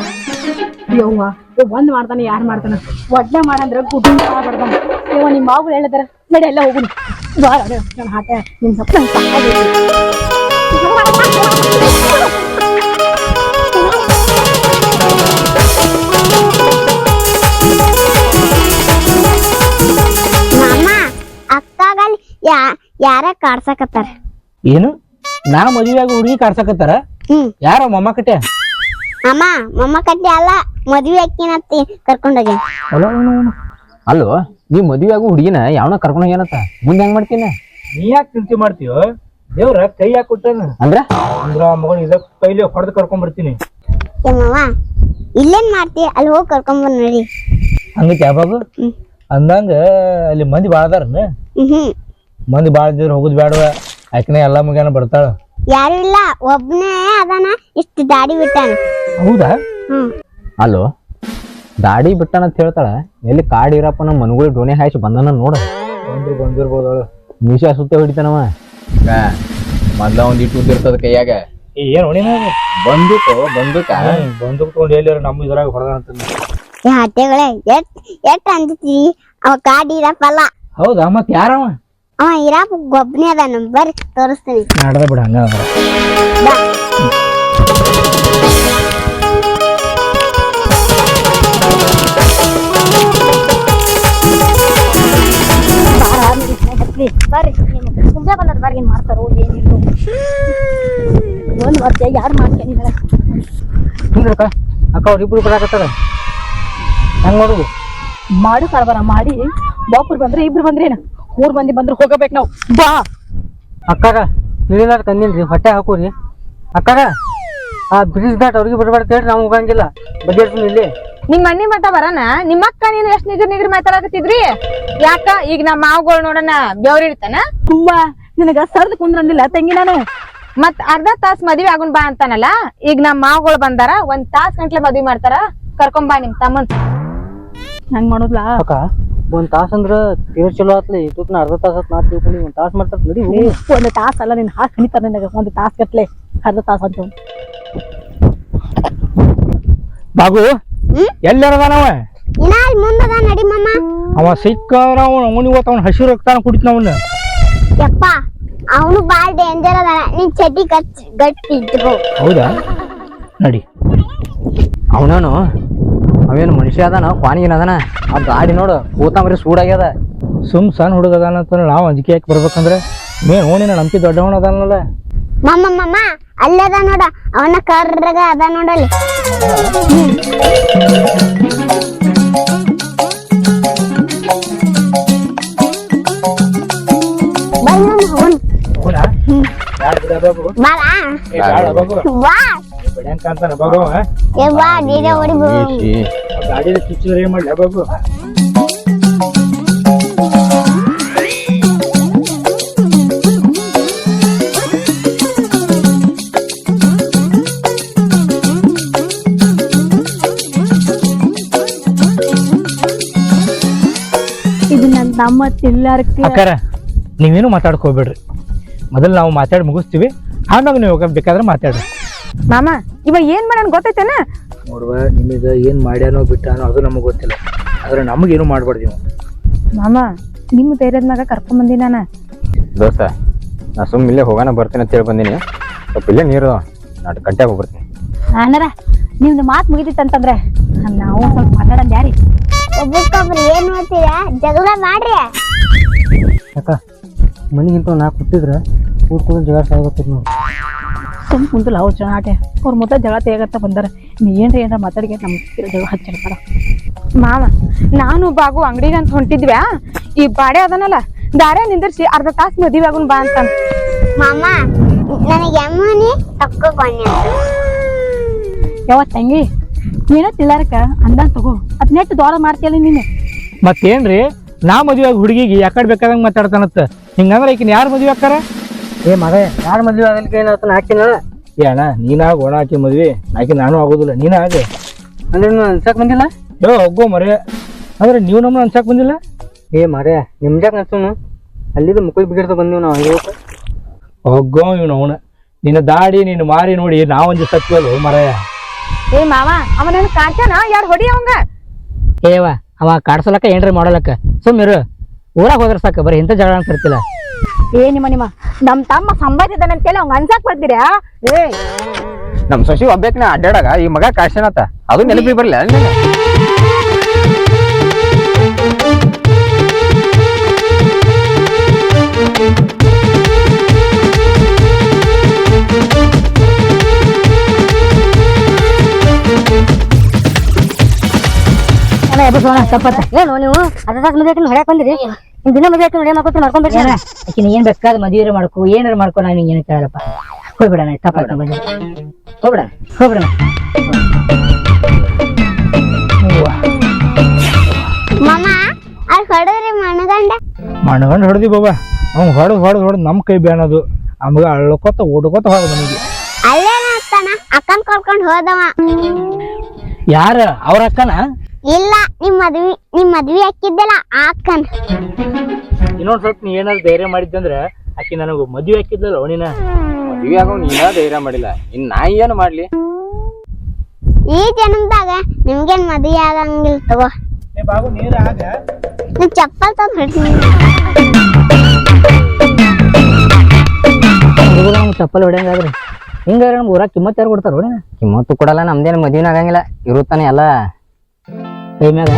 ಯವ್ವ ಇವ್ ಮಾಡ್ತಾನೆ, ಯಾರ್ ಮಾಡ್ತಾನ? ಒಡ್ನೆ ಮಾಡಂದ್ರ ಗುಡ್ಡ ಬರ್ದಾನ ಇವ ನಿಮ್ಮ ಮಾವು ಹೇಳಿದಾರ, ನಡಿ ಎಲ್ಲ ಹೋಗುನು ಬಾಳ ನನ್ನ ಹಾಟೆ ನಿಮ್ ಸಪ್ಪ ಯಾ ಯಾರ ಕಾಡ್ಸಕತ್ತಾರ? ಏನು? ನಾ ಮದುವೆಯಾಗ ಹುಡುಗಿ ಕಾಡ್ಸಕತ್ತಾರ? ಹ್ಮ್. ಯಾರ ಮೊಮ್ಮ ಕಟ್ಟೆ ಅಮ್ಮ ಮಮ್ಮ ಕಟ್ಟಿ ಅಲ್ಲ ಮದ್ವೆ ಅಕ್ಕಿನತ್ತಿ ಕರ್ಕೊಂಡೋಗಿ ಅಲ್ಲ ಅಲ್ಲೋ ನೀ ಮದುವೆಯಾಗ ಹುಡುಗಿನ ಯಾವನ ಕರ್ಕೊಂಡು ಹೋಗ್ಯಾನತ್ತ ಮುಂದೆ ಹೆಂಗ್ ಮಾಡ್ತೀನಿ? ನೀ ಯಾಕೆ ಚಿಂತೆ ಮಾಡ್ತೀಯೋ? ದೇವ್ರ ಕೈ ಯಾಕೆ ಕೊಟ್ಟನ? ಅಂದ್ರ? ಅಂದ್ರ ಆ ಮಗನ್ ಇದ ಕೈಲಿ ಹೊಡೆದು ಕರ್ಕೊಂಡ್ ಬರ್ತೀನಿ. ಏಮವ್ವ ಇಲ್ಲೇನ್ ಮಾಡ್ತಿ? ಅಲ್ಲಿ ಹೋಗಿ ಕರ್ಕೊಂಬಂದ್ ನೋಡಿ. ಹಂಗೈತಿ ಯಾವಾಗ? ಅಂದಂಗ ಅಲ್ಲಿ ಮಂದಿ ಬಾಳದಾರ ಹ್ಮ್. ಮಂದಿ ಭಾಳ ಇದ್ರೆ ಹೋಗುದ್ ಬೇಡವ ಆಕಿನ ಎಲ್ಲ ಮುಗ್ಯಾನ ಬರ್ತಾಳ. ಯಾರು ಇಲ್ಲ ಒಬ್ನೇ ಅದಾನ ಇಷ್ಟು ದಾಡಿ ಬಿಟ್ಟಾನ. ಹೌದಾ? ಹ್ಮ್. ಅಲ್ಲೋ ದಾಡಿ ಬಿಟ್ಟಾನ ಅಂತ ಹೇಳ್ತಾಳ ಎಲ್ಲಿ ಕಾಡ್ ಇರಪ್ಪ ನಮ್ಮ ಮನುಗಳು ಡೋಣೆ ಹಾಯ್ಸಿ ಬಂದನ ನೋಡ. ಬಂದ್ರು ಬಂದಿರ್ಬೋದ ಮೀಶ ಸುತ್ತ ಹೊಡಿತಾನವ. ಮೊದ್ಲ ಒಂದ್ ಇಟ್ಟು ಇರ್ತದ ಕೈಯಾಗ. ಏನ್ ಹೊಣಿನ ಬಂದೂಕ ಬಂದೂಕ. ಬಂದು ತಗೊಂಡು ಎಲ್ಲಿ ನಮ್ಮ ಇದ್ರಾಗ ಹೊಡೆದ ಅಂತ ಈ ಹತ್ತೆಗಳೇ ಎಟ್ ಎಟ್ ಅಂತೀರಿ ಅವ ಕಾಡಿ ಇರಪ್ಪಲ್ಲ. ಹೌದಾ ಮತ್ ಯಾರವ? ಅವ ಇರಪ್ಪ ಗೊಬ್ಬನೇ ಅದಾನ ಬರ್ರಿ ತೋರಿಸ್ತೀನಿ. ನಡ್ದ ಬಿಡ ಹಂಗ ಬಾ. ಬರ್ರಿ ಸುಮ್ಮನೆ ಬಂದದ ಬರ್ರಿ ಏನ್ ಮಾಡ್ತಾರೋ ಏನಿಲ್ಲ ಒಂದ್ ವರ್ಷ ಯಾರು ಮಾಡ್ತೇನೆ ಹಿಂದ್ರಕ್ಕ ಅಕ್ಕ ಅವ್ರಿಬ್ರು ಬರಾಕತ್ತಾರ ಹೆಂಗ್ ಮಾಡುದು ಮಾಡು ಕಳ್ಬರ ಮಾಡಿ ಬಾಪುರ್ ಬಂದ್ರೆ ಇಬ್ರು ಬಂದ್ರೇನ? ಮೂರ್ ಮಂದಿ ಬಂದ್ರೆ ಹೋಗಬೇಕು ನಾವು. ಬಾ. ಅಕ್ಕಾರ ತಿಳಿಲಾರ ತಂದಿನ್ರಿ ಹೊಟ್ಟೆ ಹಾಕೋರಿ. ಅಕ್ಕಾರ ಆ ಬ್ರಿಡ್ಜ್ ದಾಟ್ ಅವ್ರಿಗೆ ಬಿಡಬಾರ್ದು ಹೇಳ್ರಿ ನಾವು ಹೋಗಂಗಿಲ್ಲ. ಬಗ್ಗೆ ಇಲ್ಲಿ. ನಿಮ್ ಮನಿ ಮಠ ಬರನ? ನಿಮ್ಮ ಅಕ್ಕ ನೀನು ಎಷ್ಟ್ ನಿಗ್ರ ನಿಗ್ರ ಮಾತಾಡಕತ್ತಿದ್ರಿ? ಯಾಕ? ಈಗ ನಮ್ಮ ಮಾವುಗಳು ನೋಡೋಣ ಬೆವ್ರ ಇಡ್ತಾನ ತುಂಬಾ ನಿನಗ ಸರ್ದ್ ಕುಂದ್ರಂದಿಲ್ಲ ತಂಗಿ ನಾನು. ಮತ್ ಅರ್ಧ ತಾಸ್ ಮದ್ವಿ ಆಗುನ್ ಬಾ ಅಂತಾನಲ್ಲ ಈಗ ನಮ್ಮ ಮಾವುಗಳು ಬಂದಾರ ಒಂದ್ ತಾಸ್ ಗಂಟ್ಲೆ ಮದ್ವಿ ಮಾಡ್ತಾರ ಕರ್ಕೊಂಬಾ ಬಾ ನಿಮ್ ತಮ್ಮನ್. ಹಂಗ್ ಮಾಡೋದ್ಲಾ? ಅಕ್ಕ ಒಂದ್ ತಾಸ ಅಂದ್ರ ತೀರ್ ಚಲೋ ಆತ್ಲಿ ಇಟ್ಟುಕ್ನ ಅರ್ಧ ತಾಸ ಆತ್ ನಾ ತಿಳ್ಕೊಂಡು ಒಂದ್ ತಾಸ ಮಾಡ್ತಾರ ನಡಿ ಹೋಗು. ಒಂದು ತಾಸ್ ಅಲ್ಲ ನಿನ್ನ ಹಾಕಿ ಕಣಿತಾರ ನಿನಗ. ಒಂದು ತಾಸ್ ಗಟ್ಲೆ ಅರ್ಧ ತಾಸ ಅಂತ ಬಾಬು ಎಲ್ಲರದಾನವ ಇನ್ನ ಅಲ್ಲಿ ಮುಂದದ ನಡಿ ಮಮ್ಮ ಅವ ಸಿಕ್ಕ ಅವನು ಅವನು ಇವತ್ತು ಅವ್ನ ಹಸಿರು ರಕ್ತಾನ ಕುಡಿತ ಅವನ್ನ ಯಪ್ಪ ಅವನು ಬಾಳ ಡೇಂಜರ್ ಅದ ನೀನ್ ಚಟಿ ಕಚ್ ಗಟ್ಟಿ ಇಟ್ಕೋ. ಹೌದಾ? ನಡಿ. ಅವನನು ಅವೇನು ಮನುಷ್ಯ ಅದಾನ? ಕ್ವಾನಿಗಿನ ಅದಾನ? ಆ ಗಾಡಿ ನೋಡು ಕೂತಾಂಬ್ರಿ ಸೂಡಾಗ್ಯದ. ಸುಮ್ ಸಣ್ಣ ಹುಡುಗ ಅದಾನ ಅಂತ ನಾವು ಅಂಜಿಕೆ ಹಾಕಿ ಬರ್ಬೇಕಂದ್ರೆ ಮೇನ್ ಓಣಿನ ನಂಬಿ ದೊಡ್ಡವನ ಅದಾನಲ್ಲ. ಮಮ್ಮ ಮಮ್ಮ ಅಲ್ಲದ ನೋಡ ಅವನ ಕರ್ರಗ ಅದ ನೋಡಲ್ಲಿ. ಬಾ ಬಾ. ಬಾ ಬಾ ಬಾ ಬಾ ಬಾ ಬಾ. ಗಾಡಿನ ಕಿಚ್ಚಿದ್ರೆ ಏನ್ ಮಾಡಲಿ? ಬಾಬು ಇದು ನನ್ನ ತಮ್ಮ ತಿಲ್ಲಾರಕ್ಕೆ ಅಕ್ಕಾರ ನೀವೇನು ಮಾತಾಡ್ಕೋಬೇಡ್ರಿ ಮೊದಲು ನಾವು ಮಾತಾಡಿ ಮುಗಿಸ್ತೀವಿ. ಆಮ್ಯಾಗ ನೀವು ಬೇಕಾದ್ರೆ ಮಾತಾಡ್ರಿ. ಮಾಮ ಇವಾಗ ಏನ್ ಮಾಡೋಣ ಗೊತ್ತೈತೇನ? ನೋಡುವ ನಿಮಗೆ ಏನು ಮಾಡ್ಯಾನೋ ಬಿಟ್ಟಾನೋ ಅದು ನಮಗೆ ಗೊತ್ತಿಲ್ಲ. ಆದ್ರೆ ನಮಗೇನು ಮಾಡ್ಬಾರ್ದು ನೀವು? ಮಾಮ ನಿಮ್ಮ ಧೈರ್ಯದ ಮಗ ಕರ್ಕೊಂಡ್ ನಾನು ನಾನ? ದೋಸ್ತ ನಾ ಸುಮ್ಮ ಇಲ್ಲೇ ಹೋಗೋಣ ಬರ್ತೀನಿ ಅಂತ ಹೇಳಿ ಬಂದೀನಿ. ಸ್ವಲ್ಪ ಇಲ್ಲೇ ನೀರು ನಾಟ್ ಗಂಟೆ ಹೋಗ್ಬರ್ತೀನಿ ಅಣ್ಣರ ನಿಮ್ದು ಮಾತು ಮುಗಿದಿತ್ತಂತಂದ್ರೆ ನಾವು ಸ್ವಲ್ಪ ಮಾತಾಡೋಣ ಯಾರಿ? ಒಬ್ಬಕ್ಕೊಬ್ರು ಏನ್ ಮಾಡ್ತೀರಾ? ಜಗಳ ಮಾಡ್ರಿ. ಅಕ್ಕ ಮನಿಗಿಂತ ನಾ ಕೊಟ್ಟಿದ್ರೆ ಕೂತ್ಕೊಂಡು ಜಗಳ ಸಾಗುತ್ತೆ ನೋಡಿ. ಸುಮ್ ಕುಂತಲ್ಲ ಅವ್ರು ಚೆನ್ನಾಟೆ ಅವ್ರ ಮೊದಲ ಜಗಳ ತೆಗತ್ತ ಬಂದಾರ. ನೀ ಏನ್ರಿ ಏನಾರ ಮಾತಾಡಿಗೆ? ನಮ್ಮ ಜಗಳ ಹಚ್ಚಿರ್ತಾರ. ಮಾವ ನಾನು ಬಾಗು ಅಂಗಡಿಗೆ ಅಂತ ಹೊಂಟಿದ್ವ್ಯಾ? ಈ ಬಾಡೆ ಅದನಲ್ಲ ದಾರೆ ನಿಂದಿರ್ಸಿ ಅರ್ಧ ತಾಸು ಮದುವೆ ಆಗುನ್ ಬಾ ಅಂತ. ಮಾಮ ನನಗೆ ಯಾವ ತಂಗಿ ನೀನ ತಿಳಾರಕ ಅಂದ ತಗೋ. ಅದ್ ನೆಟ್ಟು ದೋರ ಮಾಡ್ತೀಯಲ್ಲ ನೀನು. ಮತ್ತೇನ್ರಿ? ನಾ ಮದುವೆ ಆಗಿ ಹುಡುಗಿಗೆ ಯಾಕಡೆ ಬೇಕಾದಂಗೆ ಮಾತಾಡ್ತಾನತ್ತ ಹಿಂಗಂದ್ರೆ ಈಕಿನ ಯಾರು ಮದುವೆ ಆಕ್ಕಾರ ಏ ಮಗ ಯಾರ ಮದ್ವೆ ಆಗಲಿಕ್ಕೆ ಏನಾಯ್ತು ಹಾಕಿನ ಏ ಅಣ್ಣ ನೀನಾಗ ಒಣ ಹಾಕಿ ಮದ್ವಿ. ಆಕಿ ನಾನು ಆಗೋದಿಲ್ಲ ನೀನ ಆಗ. ಅಂದ್ರೆ ಅನ್ಸಕ್ ಬಂದಿಲ್ಲ? ಯೋ ಹೋಗೋ ಮರೆ. ಅಂದ್ರೆ ನೀವು ನಮ್ಮನ್ನ ಅನ್ಸಕ್ ಬಂದಿಲ್ಲ? ಏ ಮಾರ್ಯ ನಿಮ್ದ್ಯಾಕ ಅನ್ಸೋನು ಅಲ್ಲಿದ್ದು ಮುಖದ ಬಿಗಿಡ್ತಾ ಬಂದೀವಿ ನಾವು ಇವತ್ತು ಹೋಗೋ. ಇವ್ನು ಅವನ. ನಿನ್ನ ದಾಡಿ ನೀನು ಮಾರಿ ನೋಡಿ ನಾವೊಂದು ಸತ್ವಲ್ಲ ಮರೆ. ಏ ಮಾವ ಅವನೇನು ನನ್ ಕಾಡ್ತಾನ ಯಾರು ಹೊಡಿ ಅವಂಗ? ಏವ ಅವ ಕಾಡ್ಸಲಕ್ಕ ಏನ್ರಿ ಮಾಡಲಕ್ಕ? ಸುಮ್ಮಿರು ಊರಾಗ ಹೋದ್ರ ಸಾಕ ಬರೀ ಇಂಥ ಜಗಳ ಅನ್ಸಿರ್ತಿಲ್ಲ ಏ ನಿಮ್ಮ ನಿಮ್ಮ. ನಮ್ ತಮ್ಮ ಸಂಬಂಧಿದ್ದಾನೆ ಅಂತೇಳಿ ಅವ್ನ ಅನ್ಸಕ್ ಬರ್ತೀರಾ? ಏ. ನಮ್ಮ ಸೊಸಿ ಒಬ್ಬೇಕಿನ ಅಡ್ಡಾಡಾಗ ಈ ಮಗ ಕಾಡ್ಸೇನತ್ತ ಅದು ನೆನಪಿ ಎಬ್ಬಸೋಣ ತಪ್ಪತ್ತ ಏನು ನೀವು? ತಾಸು ಮದ್ವೆ ಹೊಡ್ಯಾಕ್ ಬಂದಿರಿ? ದಿನ ಮದುವೆ ಆಯ್ತು ನೋಡಿ ಮಾಡ್ಕೊತ ಮಾಡ್ಕೊಂಡ್ ಏನ? ಆಕಿನ ಏನ್ ಬೇಕಾದ ಮದುವೆ ಮಾಡ್ಕೊ ಏನಾರ ಮಾಡ್ಕೊ ನಾನು ನಿಂಗೆ ಏನು ಕೇಳಲ್ಲಪ್ಪ. ಹೋಗ್ಬಿಡಣ ತಪ್ಪಾಯ್ತು ಬಂದ ಹೋಗ್ಬಿಡ ಹೋಗ್ಬಿಡಣ ಮಾಮ ಅಲ್ಲಿ ಹೊಡೆದ್ರಿ ಮಣಗಂಡ? ಮಣಗಂಡ ಹೊಡೆದಿ ಬಾಬಾ. ಅವ್ನು ಹೊಡೆದು ಹೊಡೆದು ಹೊಡೆದು ನಮ್ಮ ಕೈ ಬೇನದು ಅಮ್ಗ ಅಳ್ಕೊತ ಓಡ್ಕೊತ ಹೋದ ಮನೆಗೆ ಅಲ್ಲೇನ ಅತ್ತಾನ ಅಕ್ಕನ್ ಕರ್ಕೊಂಡ್ ಹೋದವ. ಯಾರ? ಅವ್ರ ಅಕ್ಕನ? ಇಲ್ಲ ನಿಮ್ ಮದ್ವಿ ನಿಮ್ ಮದ್ವಿ ಹಾಕಿದ್ದಲ್ಲ ಹಾಕನ್ ಇನ್ನೊಂದ್ ಸ್ವಲ್ಪ ನೀ ಏನಾದ್ರು ಧೈರ್ಯ ಮಾಡಿದ್ದಂದ್ರೆ ಆಕಿ ನನಗೆ ಮದ್ವೆ ಹಾಕಿದ್ಲಲ್ಲ ಅವನಿನ. ಮದ್ವೆ ಆಗೋ ನೀನ ಧೈರ್ಯ ಮಾಡಿಲ್ಲ. ಇನ್ ನಾ ಏನು ಮಾಡ್ಲಿ? ಈ ಜನ್ಮದಾಗ ನಿಮ್ಗೇನ್ ಮದ್ವಿ ಆಗಂಗಿಲ್ಲ ತಗೋ. ಬಾಬು ನೀರ ಆಗ ನೀ ಚಪ್ಪಲ್ ತಗೊಂಡ್ ಹೊಡ್ತೀನಿ ಚಪ್ಪಲ್ ಹೊಡೆಯಂಗಾದ್ರೆ ಹಿಂಗಾರೆ ನಮ್ಗೆ ಊರಾಗ ಕಿಮ್ಮತ್ ಯಾರು ಕೊಡ್ತಾರ ನೋಡಿ ಕಿಮ್ಮತ್ತು ಕೊಡಲ್ಲ ನಮ್ದೇನು ಮದ್ವಿನ ಆಗಂಗಿಲ್ಲ. ಇರುತ್ತಾನೆ ಎಲ್ಲ. ಕೈ ಮ್ಯಾಗ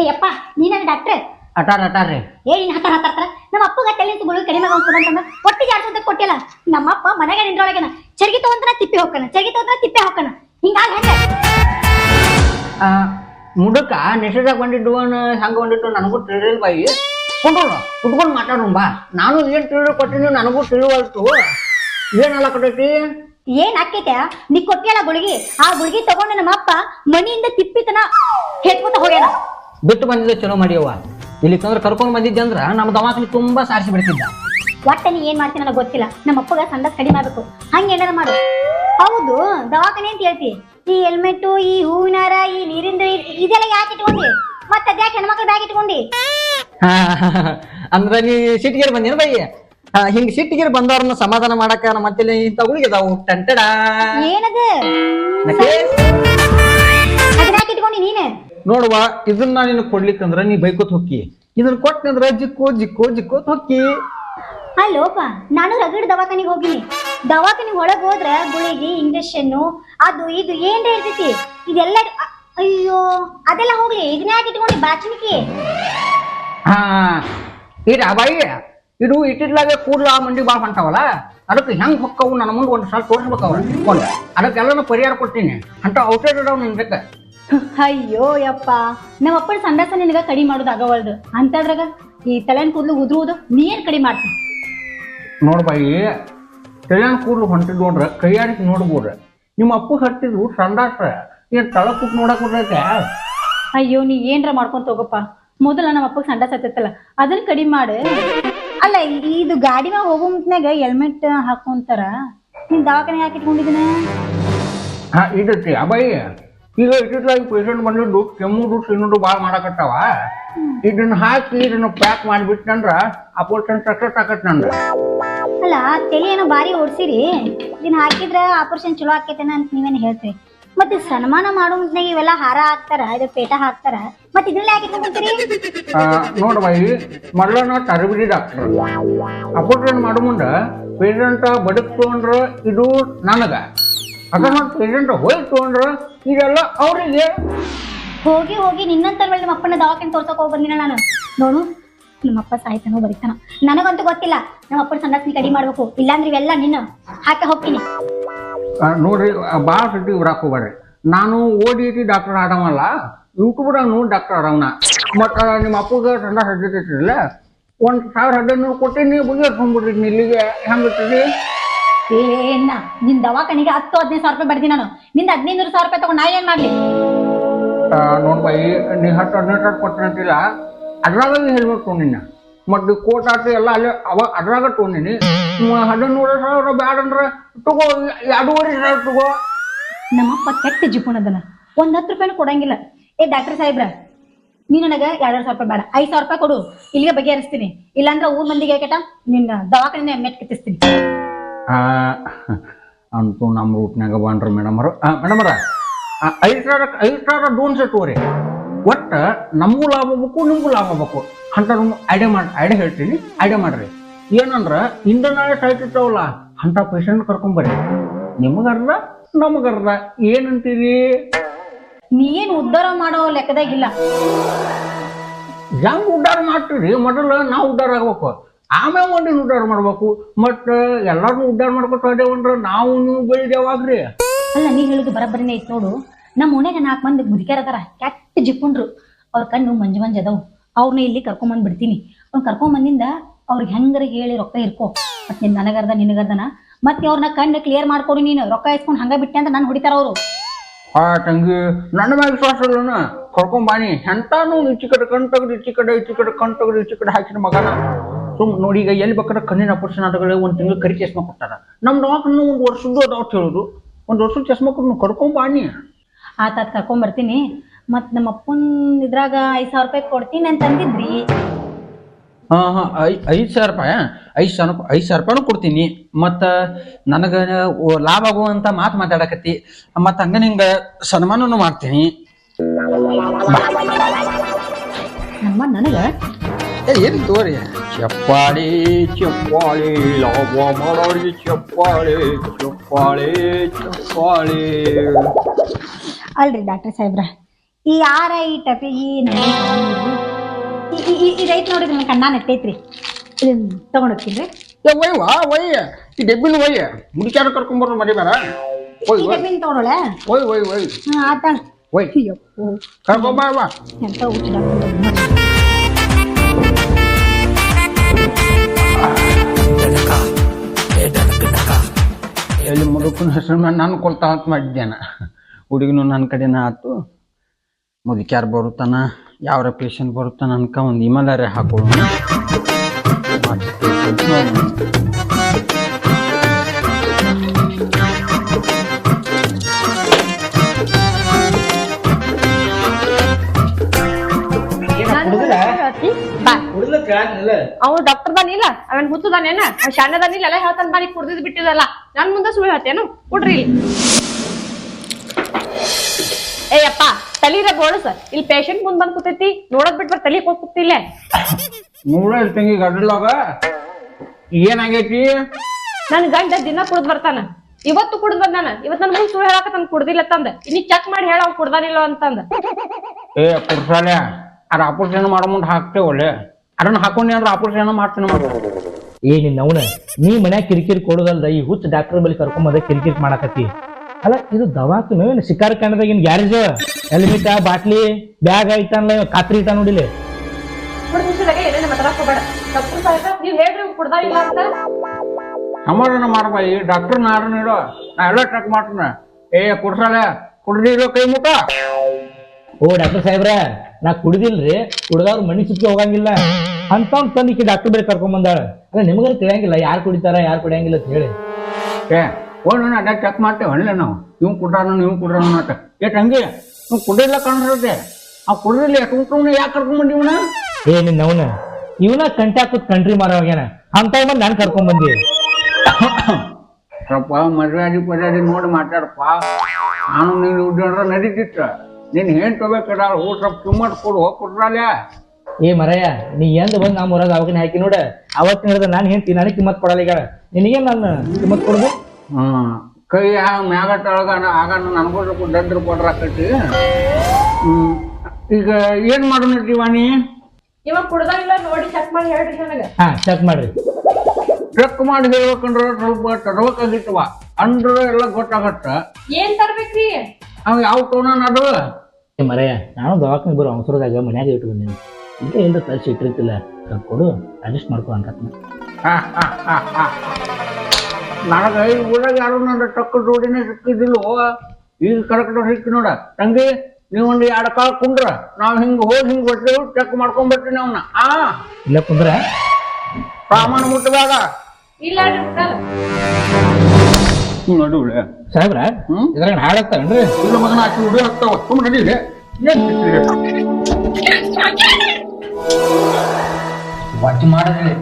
ಏಯಪ್ಪ ನೀನ ಡಾಕ್ಟ್ರ್? ಅಟಾರ್ ಅಟಾರ್ರಿ ಏ ನೀನ್ ಹತ್ತಾರ ಹತ್ತಾರ ನಮ್ಮ ಅಪ್ಪಗ ತಲೆ ಗುಳು ಕಡಿಮೆ ಅಂತಂದ ಒಟ್ಟಿಗೆ ಆಡ್ಸೋದಕ್ಕೆ ಕೊಟ್ಟಿಲ್ಲ. ನಮ್ಮಪ್ಪ ಮನೆಗೆ ನಿಂದ್ರೊಳಗನ. ಚರ್ಗಿ ತಗೊಂಡ್ರ ತಿಪ್ಪೆ ಹೋಗ್ಕನ ಚರ್ಗಿ ತಗೊಂಡ್ರ ತಿಪ್ಪೆ ಹೋಗ್ಕನ ಹಿಂಗಾಗಿ ಹೆಂಗ? ಮುಡುಕ ನೆಸದಾಗ ಬಂದಿದ್ದು ಹಂಗ ಬಂದಿದ್ದು ನನಗೂ ತಿಳಿದಿಲ್ಲ ಬಾಯಿ. ಕೊಂಡೋಣ ಕುಟ್ಕೊಂಡು ಮಾತಾಡೋಣ ಬಾ. ನಾನು ಏನ್ ತಿಳಿದು ಕೊಟ್ಟಿನಿ ನನಗೂ ತಿಳಿವಲ್ತು. ಏನಲ್ಲ ಕೊಟ್ಟೈತಿ ಏನ್ ಆಕೈತೆ? ನೀ ಕೊಟ್ಟಿಯಲ್ಲ ಗುಳಿಗಿ? ಆ ಗುಳಿಗಿ ತಗೊಂಡು ನಮ್ಮ ಅಪ್ಪ ಮನಿಯಿಂದ ತಿಪ್ಪಿತನ ಹೆತ್ಕೊತ ಹೋಗ್ಯಾನ. ಬಿಟ್ಟು ಬಂದಿದ್ದೆ ಚಲೋ ಮಾಡಿಯವ್ವ. ಇಲ್ಲಿ ತಂದ್ರೆ ಕರ್ಕೊಂಡು ಬಂದಿದ್ದೆ ಅಂದ್ರ ನಮ್ಮ ದವಾಖಾನೆ ತುಂಬಾ ಸಾರಿಸಿ ಬಿಡ್ತಿದ್ದ. ಒಟ್ಟ ನೀ ಏನ್ ಮಾಡ್ತೀನಿ ನನಗೆ ಗೊತ್ತಿಲ್ಲ. ನಮ್ಮ ಅಪ್ಪಗ ಸಂಡಸ್ ಕಡಿಮೆ ಆಗ್ಬೇಕು. ಹಂಗೆ ಏನಾರ ಮಾಡು. ಹೌದು ದವಾಖಾನೆ ಅಂತ ಹೇಳ್ತಿ. ಈ ಹೆಲ್ಮೆಟ್ ಈ ಹೂವಿನಾರ ಈ ನೀರಿಂದ ಇದೆಲ್ಲ ಯಾಕೆ ಇಟ್ಕೊಂಡಿ? ಮತ್ತೆ ಅದ್ಯಾಕೆ ಹೆಣ್ಮಕ್ಳ ಬ್ಯಾಗ್ ಇಟ್ಕೊಂಡಿ? ಅಂದ್ರ ನೀ ಸಿಟಿಗೆ ಬಂದೇನು ಬೈ ಹಿಂಗ್ ಸಿಟ್ಟಿಗೆ ಬಂದವ್ರನ್ನ ಸಮಾಧಾನ ಮಾಡಕ ಮತ್ತೆ ಇಂಥ ಗುಳಿಗೆದಾವು ಟಂಟಡ ಏನದು? ಇಟ್ಕೊಂಡಿ ನೀನು? ನೋಡುವ ಇದನ್ನ ನೀನು ಕೊಡ್ಲಿಕ್ಕಂದ್ರ ನೀ ಬೈಕೋತ್ ಹೊಕ್ಕಿ. ಇದನ್ನ ಕೊಟ್ಟಂದ್ರ ಜಿಕ್ಕೋ ಜಿಕ್ಕೋ ಜಿಕ್ಕೋತ್ ಹೊಕ್ಕಿ. ಅಲ್ಲೋಪ ನಾನು ರಗಡ್ ದವಾಖಾನಿಗೆ ಹೋಗಿನಿ ದವಾಖಾನಿಗೆ ಒಳಗ್ ಹೋದ್ರ ಗುಳಿಗೆ ಇಂಜೆಕ್ಷನ್ ಅದು ಇದು ಏನ್ ಇರ್ತೈತಿ? ಇದೆಲ್ಲ ಅಯ್ಯೋ ಅದೆಲ್ಲ ಹೋಗ್ಲಿ. ಇದನ್ನ ಯಾಕೆ ಇಟ್ಕೊಂಡಿ ಬಾಚಣಿಕೆ? ಹಾ ಇಡ ಬಾಯಿ. ಇದು ಇಟ್ಟಿದ್ಲಾಗೆ ಕೂಡ್ಲ ಮಂಡಿ ಭಾಳ ಹೊಂಟಾವಲ್ಲ? ಅದಕ್ಕೆ ಹೆಂಗ್ ಹೊಕ್ಕವು ನನ್ನ ಮುಂದೆ ಒಂದು ಸಲ ತೋರಿಸ್ಬೇಕು ಅವ್ರ. ಅದಕ್ಕೆ ಅದಕ್ಕೆಲ್ಲನೂ ಪರಿಹಾರ ಕೊಡ್ತೀನಿ. ಅಂತ ಔಷಧ ನಿನ್ ನಿನ್ಗೆ ಅಯ್ಯೋ ಯಪ್ಪ. ನಮ್ಮ ಅಪ್ಪನ ಸಂಡಾಸ ನಿನಗ ಕಡಿಮೆ ಮಾಡೋದು ಆಗವಲ್ದು. ಅಂತದ್ರಾಗ ಈ ತಲೆನ ಕೂದಲು ಉದುರುವುದು ನೀನ್ ಕಡಿ ಕಡಿಮೆ ಮಾಡ್ತಿ. ನೋಡ್ ಬಾಯಿ ಕಲ್ಯಾಣ ಕೂಡ್ಲು ಹೊಂಟಿದ್ ನೋಡ್ರ ಕೈಯಾಡಿಕ್ ನೋಡ್ಬೋಡ್ರ ನಿಮ್ಮ ಅಪ್ಪ ಹಟ್ಟಿದ್ರು ಸಂಡಾಸ. ಏನ್ ತಳ ಕೂತ್ ನೋಡಕ್ ಅಯ್ಯೋ ನೀ ಏನ್ರ ಮಾಡ್ಕೊಂತ ಹೋಗಪ್ಪ ಮೊದಲ ನಮ್ಮ ಅಪ್ಪಗೆ ಸಂಡಾಸ ಹತ್ತಲ್ಲ ಅದನ್ನ ಕಡಿಮೆ ಮಾಡು. ಅಲ್ಲ ಇದು ಗಾಡಿ ಮ್ಯಾಗ ಹೋಗೋ ಮುಂತ್ನಾಗ ಹೆಲ್ಮೆಟ್ ಹಾಕೊಂತಾರ. ನೀನ್ ದವಾಖಾನೆ ಯಾಕೆ ಇಟ್ಕೊಂಡಿದ್ದೀನ ಹಾ ಇದೈತಿ ಅಬಾಯಿ ಈಗ ಇಟ್ಟಿಟ್ಲಾಗಿ ಪೇಷಂಟ್ ಬಂದಿದ್ದು ಕೆಮ್ಮುದು ಸಿನ್ನುದು ಭಾಳ ಮಾಡಕತ್ತಾವ. ಇದನ್ನ ಹಾಕಿ ಇದನ್ನ ಪ್ಯಾಕ್ ಮಾಡಿಬಿಟ್ನಂದ್ರ ಆಪರೇಷನ್ ಸಕ್ಸಸ್ ಆಗತ್ ನಂದ್ರ. ಅಲ್ಲ ತಲೆ ಏನೋ ಬಾರಿ ಓಡ್ಸಿರಿ. ಇದನ್ನ ಹಾಕಿದ್ರ ಆಪರೇಷನ್ ಚಲೋ ಆಕೇತೇನ ಅಂತ ನೀವೇನು ಹೇಳ್ತೀರಿ? ಮತ್ತೆ ಸನ್ಮಾನ ಮಾಡೋ ಮುಂತ್ನಾಗ ಇವೆಲ್ಲ ಹಾರ ಹಾಕ್ತಾರ ಇದು ಪೇಟ ಹಾಕ್ತಾರ ಮತ್ತೆ ಇದ್ರಲ್ಲಿ ಯಾಕೆ ತಗೊಂತೀರಿ ನೋಡ ಬಾಯಿ ಮೊದಲನ ತರಬೇತಿ ಡಾಕ್ಟರ್. ಅಪೋರ್ಷನ್ ಮಾಡೋ ಮುಂದ ಪೇಷಂಟ್ ಬದುಕ್ ತಗೊಂಡ್ರ ಇದು ನನಗ. ಅಕಸ್ಮಾತ್ ಪೇಷಂಟ್ ಹೋಗಿ ತಗೊಂಡ್ರ ಇದೆಲ್ಲ ಅವರಿಗೆ. ಹೋಗಿ ಹೋಗಿ ನಿನ್ನಂತರ ನಮ್ಮ ಅಪ್ಪನ ದವಾಖಾನೆ ತೋರ್ಸಕ್ ಹೋಗಿ ಬಂದಿನ ನಾನು. ನೋಡು ನಮ್ಮಪ್ಪ ಸಾಯ್ತಾನ ಬರೀತಾನ. ನನಗಂತೂ ಗೊತ್ತಿಲ್ಲ ನಮ್ಮ ಅಪ್ಪನ ಸಂಡಾಸ್ನಿ ಕಡಿಮೆ ಮಾಡ್ಬೇಕು. ಇಲ್ಲಾಂದ್ರೆ ಇವೆಲ್ಲ ನಿನ್ನ. ಹಾಕಿ ಹೋಗ್ತೀನಿ. ನೋಡ್ರಿ ಭಾಳ ಸತಿ ಬರಾಕ್ ಹೋಗ್ಬೇಡ್ರಿ ನಾನು ಓದಿ ಡಾಕ್ಟರ್ ಆಡವಲ್ಲ ಕೂಡ ನೋಡಿ ಡಾಕ್ಟರ್ ಆಡವನ ಮತ್ತ ನಿಮ್ಮ ಅಪ್ಪಗೆ ಸಂಡ ಹಡ್ಡಿಲ್ಲ ಒಂದ್ ಸಾವಿರ ಹದಿನೈದು ಕೊಟ್ಟಿನಿ ಬಗೆಹರ್ಕೊಂಡ್ಬಿಡ್ರಿ ಇಲ್ಲಿಗೆ ಹೆಂಗಿರ್ತದೆ ಏನ ನಿನ್ ದವಾಖಾನಿಗೆ ಹತ್ತು ಹದಿನೈದು ಸಾವಿರ ರೂಪಾಯಿ ಬರ್ತೀನಿ ನಾನು. ನಿಂದ ಹದಿನೈದು ಸಾವಿರ ರೂಪಾಯಿ ತಗೊಂಡು ನಾ ಏನ್ ಮಾಡ್ಲಿ? ನೋಡ್ ಬಾಯಿ ನೀ ಹತ್ತು ಹದಿನೈದು ಸಾವಿರ ಕೊಟ್ಟಿರಂತಿಲ್ಲ ಅದ್ರಾಗ ಹೆಲ್ಮೆಟ್ ತೊಗೊಂಡಿನ ಮತ್ತು ಕೋಟ್ ಆಟ ಎಲ್ಲ ಅಲ್ಲೇ ಅವ ಅದ್ರಾಗ ತೊಗೊಂಡಿನಿ. ಹದಿನೂರು ಸಾವಿರ ಬ್ಯಾಡ ಅಂದ್ರೆ ತಗೋ ಎರಡೂವರೆ ಸಾವಿರ ತಗೋ. ನಮ್ಮಪ್ಪ ಕೆಟ್ಟ ಜಿಪುಣದನ ಒಂದ್ ಹತ್ತು ರೂಪಾಯಿನೂ ಕೊಡಂಗಿಲ್ಲ. ಏ ಡಾಕ್ಟರ್ ಸಾಹೇಬ್ರ ನೀ ನನಗ ಎರಡ್ ಸಾವಿರ ರೂಪಾಯಿ ಬೇಡ. ಐದ್ ಸಾವಿರ ರೂಪಾಯಿ ಕೊಡು. ಇಲ್ಲಿಗೆ ಬಗೆಹರಿಸ್ತೀನಿ. ಇಲ್ಲಾಂದ್ರೆ ಊರ್ ಮಂದಿಗೆ ಕೇಟ ನಿನ್ನ ದವಾಖಾನೆ ಮೆಟ್ ಕಿತ್ತಿಸ್ತೀನಿ ಅಂತೂ ನಮ್ಮ ರೂಟ್ನಾಗ ಬಂದ್ರಿ ಮೇಡಮ್ ಮೇಡಮರ ಐದು ಸಾವಿರ ಐದು ಸಾವಿರ ಡೋನ್ ಸೆಟ್ ತಗೋರಿ. ಒಟ್ಟ ನಮಗೂ ಲಾಭ ಬೇಕು ನಿಮಗೂ ಲಾಭ ಬೇಕು ಅಂತ ಐಡಿಯಾ ಮಾಡಿ ಐಡಿಯಾ ಹೇಳ್ತೀನಿ. ಐಡಿಯಾ ಮಾಡ್ರಿ. ಏನಂದ್ರ ಇಂದ ನಾಳೆ ಟೈಟ್ ಇರ್ತಾವಲ್ಲ ಅಂತ ಪೇಷಂಟ್ ಕರ್ಕೊಂಬರ್ರಿ ನಿಮಗರ್ದ ನಮಗರ್ದ. ಏನಂತೀರಿ? ನೀ ಏನ್ ಉದ್ಧಾರ ಮಾಡೋ ಲೆಕ್ಕದಾಗಿಲ್ಲ ಹೆಂಗ್ ಉದ್ಧಾರ ಮಾಡ್ತೀರಿ? ಮೊದಲು ನಾವು ಉದ್ಧಾರ ಆಗ್ಬೇಕು. ಆಮೇಲೆ ಒಂದಿನ ಉದ್ಧಾರ ಮಾಡ್ಬೇಕು. ಮತ್ತ ಎಲ್ಲಾರು ಉದ್ಧಾರ ಮಾಡ್ಕೊತ ಹೋದೇವಂದ್ರ ನಾವು ನೀವು ಬೆಳಿದೇವಾಗ್ರಿ ಅಲ್ಲ ನೀ ಹೇಳಿದ್ದು ಬರಬ್ಬರಿನೇ ಐತ್ ನೋಡು. ನಮ್ಮ ಓಣ್ಯಾಗ ನಾಲ್ಕು ಮಂದಿ ಮುದುಕ್ಯಾರ ಅದಾರ. ಕೆಟ್ಟ ಜಿಕ್ಕೊಂಡ್ರು ಅವ್ರ ಕಣ್ಣು ಮಂಜು ಮಂಜ್ ಅದಾವು. ಅವ್ರನ್ನ ಇಲ್ಲಿ ಕರ್ಕೊಂಬಂದು ಬಿಡ್ತೀನಿ. ಅವ್ನ ಕರ್ಕೊಂಬಂದಿಂದ ಅವ್ರಿಗೆ ಹೆಂಗಾರ ಹೇಳಿ ರೊಕ್ಕ ಇರ್ಕೋ. ಮತ್ತೆ ನಿನ್ ನನಗರ್ದ, ನಿನಗರ್ದನ. ಮತ್ತೆ ಅವ್ರನ್ನ ಕಣ್ಣು ಕ್ಲಿಯರ್ ಮಾಡ್ಕೊಡಿ ನೀನು. ರೊಕ್ಕ ಇಸ್ಕೊಂಡು ಹಂಗ ಬಿಟ್ಟೆ ಅಂತ ನಾನು ಹೊಡಿತಾರ ಅವರು. ಆ ತಂಗಿ ನನ್ನ ಮ್ಯಾಗ ವಿಶ್ವಾಸ ಇಲ್ಲನ ಕರ್ಕೊಂಬಾನಿ ಎಂತಾನು ಈಚಿ ಕಡೆ ಕಣ್ ತೆಗೆದು ಈಚಿ ಕಡೆ ಈಚಿ ಕಡೆ ಕಣ್ ತೆಗೆದು ಈಚಿ ಕಡೆ ಹಾಕಿದ ಮಗನ. ಸುಮ್ ನೋಡಿ, ಈಗ ಎಲ್ಲಿ ಬೇಕಾದ್ರೆ ಕಣ್ಣಿನ ಆಪರೇಷನ್ ಆದಾಗಲೇ ಒಂದು ತಿಂಗಳು ಕರಿ ಚಸ್ಮಾ ಕೊಟ್ಟಾರ ನಮ್ಮ ದವಾಖಾನೆ ಒಂದು ವರ್ಷದ್ದು ಅದಾವ ಹೇಳುದು. ಒಂದು ವರ್ಷದ ಚಸ್ಮಾ ಕೊಟ್ಟು ಕರ್ಕೊಂಬಾನಿ ಆತಾತ್ ಕರ್ಕೊಂಡ್ ಬರ್ತೀನಿ ಮತ್ ನಮ್ಮ ಅಪ್ಪನ್ ಇದ್ರಾಗ ಐದ್ ಸಾವಿರ ರೂಪಾಯಿ ಕೊಡ್ತೀನಿ ಅಂತ ಅಂದಿದ್ರಿ. ಹಾ ಹಾ ಐ ಐದು ಸಾವಿರ ರೂಪಾಯಿ? ಐದು ಸಾವಿರ ಐದು ಸಾವಿರ ರೂಪಾಯಿನೂ ಕೊಡ್ತೀನಿ. ಮತ್ತು ನನಗೆ ಲಾಭ ಆಗುವಂತ ಮಾತು ಮಾತಾಡಕತ್ತಿ. ಮತ್ತು ಹಂಗ ನಿಂಗೆ ಸನ್ಮಾನನೂ ಮಾಡ್ತೀನಿ. ನಮ್ಮ ನನಗ? ಏ ಏನು ತೋರಿ? ಚಪ್ಪಾಳಿ ಚಪ್ಪಾಳಿ ಲಾಭ ಮಾಡೋರಿಗೆ ಚಪ್ಪಾಳಿ ಚಪ್ಪಾಳಿ ಚಪ್ಪಾಳಿ. ಅಲ್ರಿ ಡಾಕ್ಟರ್ ಸಾಹೇಬ್ರ? ಈ ಆರ ಈ ಟಪಿ ಈ ಇದೈತ್ ನೋಡ್ರಿ ನನ್ನ ಕಣ್ಣ ನೆಟ್ಟೈತ್ರಿ. ಇದನ್ನ ತಗೊಂಡ್ ಹೋಗ್ತೀನಿ ಒಯ್ಯ ಒಯ್ ವಾ ಒಯ್ ಈ ಡೆಬ್ಬಿನ ಒಯ್ಯ. ಮುಡಿಚಾರ ಕರ್ಕೊಂಬರ್ರು ಮರಿಬೇಡ ಒಯ್ ಒಯ್ ಡಬ್ಬಿನ ತಗೊಳೋಳ ಒಯ್ ಒಯ್ ಒಯ್ ಹಾ ಆತ. ಒಯ್ ಕರ್ಕೊಂಬರ್ವಾ ಎಂತ ಹುಚ್ಚ ಡಾಕ್ಟರ್. ಎಲ್ಲಿ ಮುದುಕನ ಹೆಸರು ನಾನು ಕೊಲ್ತಾ ಅಂತ ಮಾಡಿದ್ದೇನ ಹುಡುಗನು ನನ್ನ ಕಡೆನ ಆತು. ಮುದುಕ್ಯಾರ ಬರುತ್ತಾನ ಯಾವ ಪೇಷಂಟ್ ಬರುತ್ತಾನ ಅನ್ಕ ಒಂದು ಇಮಲಾರೆ ಹಾಕೊಳ್ಳೋಣ ಅವ್ನು ಡಾಕ್ಟರ್ ದಾನಿಲ್ಲ ಅವನ್ ಹುತ್ತದಾನೇನ ಶಾಣ್ಯದಾನಿಲ್ಲ ಎಲ್ಲ ಹೇಳ್ತಾನ ಬಾರಿ ಕುಡ್ದಿದ್ ಬಿಟ್ಟಿದಲ್ಲ ನನ್ ಮುಂದೆ ಸುಳ್ಳು ಹೇಳ್ತೇನು? ಕೊಡ್ರಿ ಇಲ್ಲಿ. ಏಯಪ್ಪ ತಲೀರ ಸರ್. ಇಲ್ಲಿ ಪೇಷಂಟ್ ಮುಂದ್ ಬಂದ್ ಕೂತೈತಿ. ನೋಡೋದ್ ಬಿಟ್ ತಲೆ ಹೋಗ್ ಕೂತಿಲ್ಲ ನೋಡ ತಂಗಿ ಗಡ್ಲಾಗ ಏನಾಗೈತಿ? ನನ್ ಗಂಡ ದಿನ ಕುಡ್ದ್ ಬರ್ತಾನ. ಇವತ್ತು ಕುಡ್ದ್ ಬಂದಾನ. ಇವತ್ ನನ್ ಮುಂದ್ ಸುಳ್ಳು ಹೇಳಾಕತ್ತಾನ ಕುಡ್ದಿಲ್ಲ ತಂದ. ಇನ್ನಿ ಚೆಕ್ ಮಾಡಿ ಹೇಳ ಅವ್ನ್ ಕುಡ್ದಾನಿಲ್ಲ ಅಂತಂದ. ಏ ಕುರ್ಸಾಲೆ ಅದ್ರ ಆಪರೇಷನ್ ಮಾಡೋ ಮುಂದೆ ಹಾಕ್ತೇವೆ ಒಳ್ಳೆ. ಅದನ್ನ ಹಾಕೊಂಡಿ ಅಂದ್ರೆ ಆಪರೇಷನ್ ಮಾಡ್ತೀನಿ ಮಾಡ್ತೀನಿ ಏ ನಿನ್ನ ಅವನ ನೀ ಮನ್ಯಾಗ ಕಿರಿಕಿರಿ ಕೊಡೋದಲ್ದ ಈ ಹುಚ್ಚ ಡಾಕ್ಟರ್ ಬಳಿ ಕರ್ಕೊಂಬದ ಕಿರಿಕಿರಿ ಮಾಡಾಕತ್ತಿ. ಅಲ್ಲ ಇದು ದವಾಖಾನೆ ಏನು ಶಿಕಾರ ಕಾಂಡದಾಗ ಏನ್ ಗ್ಯಾರೇಜ್. ಹೆಲ್ಮೆಟ್ ಬಾಟ್ಲಿ ಬ್ಯಾಗ್ ಐತಾನಲ್ಲ ಕಾತ್ರಿ ಐತ ನೋಡಿಲಿ. ಸಮಾಧಾನ ಮಾಡಬಾ ಈ ಡಾಕ್ಟರ್ ನಾರು ಇಡೋ ನಾ ಎಲ್ಲ ಟ್ರಕ್ ಮಾಡ್ತೀನಿ. ಏ ಕುಡ್ಸಾಲೆ ಕುಡ್ದಿರೋ ಕೈ ಮುಖ. ಓ ಡಾಕ್ಟರ್ ಸಾಹೇಬ್ರ ನಾ ಕುಡ್ದಿಲ್ರಿ ಕುಡ್ದವ್ರ ಮನಿ ಸುತ್ತಿ ಹೋಗಂಗಿಲ್ಲ. ಅಂತ ತಂದಿಕ್ಕೆ ಡಾಕ್ಟರ್ ಬೇರೆ ಕರ್ಕೊಂಡ್ ಬಂದಾಳ. ಅಲ್ಲ ನಿಮಗೆ ತಿಳಿಯಂಗಿಲ್ಲ ಯಾರು ಕುಡಿತಾರ ಯಾರು ಕುಡಿಯಂಗಿಲ್ಲ ಅಂತ ಹೇಳಿ. ಏ ಹೋಗಿ ಅದ ಚೆಕ್ ಮಾಡ್ತೇವೆ ಹಣ್ಣೆ ನಾವು ಇವ್ ಕುಡ್ರಾನು ಇವ್ ಕುಡ್ರಾನು ಅಂತ. ಏಟ್ ಹಂಗೆ ನೀವು ಕುಡಿಲ್ಲ ಕಣ್ರದೆ ಆ ಕುಡ್ದಿಲ್ಲ ಯಾಕೆ ಯಾಕೆ ಕರ್ಕೊಂಡ್ಬಂದಿ ಇವನ? ಏ ನಿನ್ನ ಅವನ. ಇವನ ಕಂಟಿ ಹಾಕುದ್ ಕಂಟ್ರಿ ಮಾರೋಗ್ಯಾನ ಅಂತ ಬಂದು ನಾನ್ ಕರ್ಕೊಂಡ್ಬಂದಿ ಸ್ವಲ್ಪ ಮರ್ಯಾದಿ ಪರ್ಯಾದಿ ನೋಡಿ ಮಾತಾಡಪ್ಪ. ನಾನು ನೀನು ಉದ್ಯೋಗ ನಡೀತಿತ್ತ ನೀನು ಏನ್ ತಗೋಬೇಕಡ ಹೂ ಸ್ವಲ್ಪ ಕೊಡು ಕೊಡು ಕುಡ್ರಾಲೆ. ಏ ಮರಯ್ಯ ನೀ ಎಂದ ಬಂದ್ ನಮ್ಮ ಊರಾಗ ಅವಾಗ ಹಾಕಿ ನೋಡ. ಅವತ್ತಿನ ಹಿಡಿದ ನಾನು ಹೇಳ್ತೀನಿ ನನಗೆ ಕಿಮ್ಮತ್ ಕೊಡಲ್ಲ ಈಗ. ನಿನಗೇನು ನಾನು ಕಿಮ್ಮತ್ ಕೊಡುದು? ಹ್ಮ್. ಕೈ ಆ ಮ್ಯಾಗ ತಳಗ ಆಗ ನನಗೂ ಸ್ವಲ್ಪ ದಡ್ರ ಹ್ಮ್. ಈಗ ಏನ್ ಮಾಡೋಣ ವಾಣಿ ಇವಾಗ ಕುಡ್ದಾನಿಲ್ಲ ನೋಡಿ ಚೆಕ್ ಮಾಡಿ ಹೇಳ್ರಿ ನನಗೆ. ಹಾ ಚೆಕ್ ಮಾಡ್ರಿ. ಚೆಕ್ ಮಾಡಿ ಹೇಳ್ಬೇಕಂದ್ರ ಸ್ವಲ್ಪ ತಡಬೇಕಾಗಿತ್ತವ ಅಂದ್ರ ಎಲ್ಲ ಗೊತ್ತಾಗತ್ತ. ಏನ್ ತರ್ಬೇಕ್ರಿ? ಅವ್ ಯಾವ ಟೋನ ಅದು? ಮರೆ ನಾನು ದವಾಖಾನೆ ಬರೋ ಅವಸರದಾಗ ಮನ್ಯಾಗ ಇಟ್ಟು ಬಂದೀನಿ ಈಗ ಎಲ್ಲ ತರಿಸಿ ಇಟ್ಟಿರ್ತಿಲ್ಲ. ಕೊಡು ಅಡ್ಜಸ್ಟ್ ಮಾಡ್ಕೊ ಅಂತ ನನಗ ಈ ಊರಾಗ ಯಾರು ನನ್ನ ಟಕ್ಕ ಜೋಡಿನೇ ಸಿಕ್ಕಿದಿಲ್ಲೋ ಈಗ ಕರೆಕ್ಟ್ ಸಿಕ್ಕಿ ನೋಡ. ತಂಗಿ ನೀವೊಂದು ಎರಡು ಕಾಲ ಕುಂಡ್ರ. ನಾವು ಹಿಂಗ್ ಹೋಗಿ ಹಿಂಗ್ ಬರ್ತೇವೆ ಚೆಕ್ ಮಾಡ್ಕೊಂಡ್ ಬರ್ತೀನಿ ಅವನ್ನ ಆ? ಇಲ್ಲ ಕುಂದ್ರ ಪ್ರಾಮಾಣ ಮುಟ್ಟದಾಗ ಇಲ್ಲ ನಡುವೆ ಸಾಹೇಬ್ರ ಹ್ಮ್? ಇದ್ರಾಗ ಹಾಳಾಗ್ತಾವೇನ್ರಿ ಇಲ್ಲ ಮಗನ ಆಚೆ ಉಡಿ ಹಾಕ್ತಾವ ತುಂಬ ನಡೀರಿ ಏನ್ ಮಾಡಿದ್ರಿ.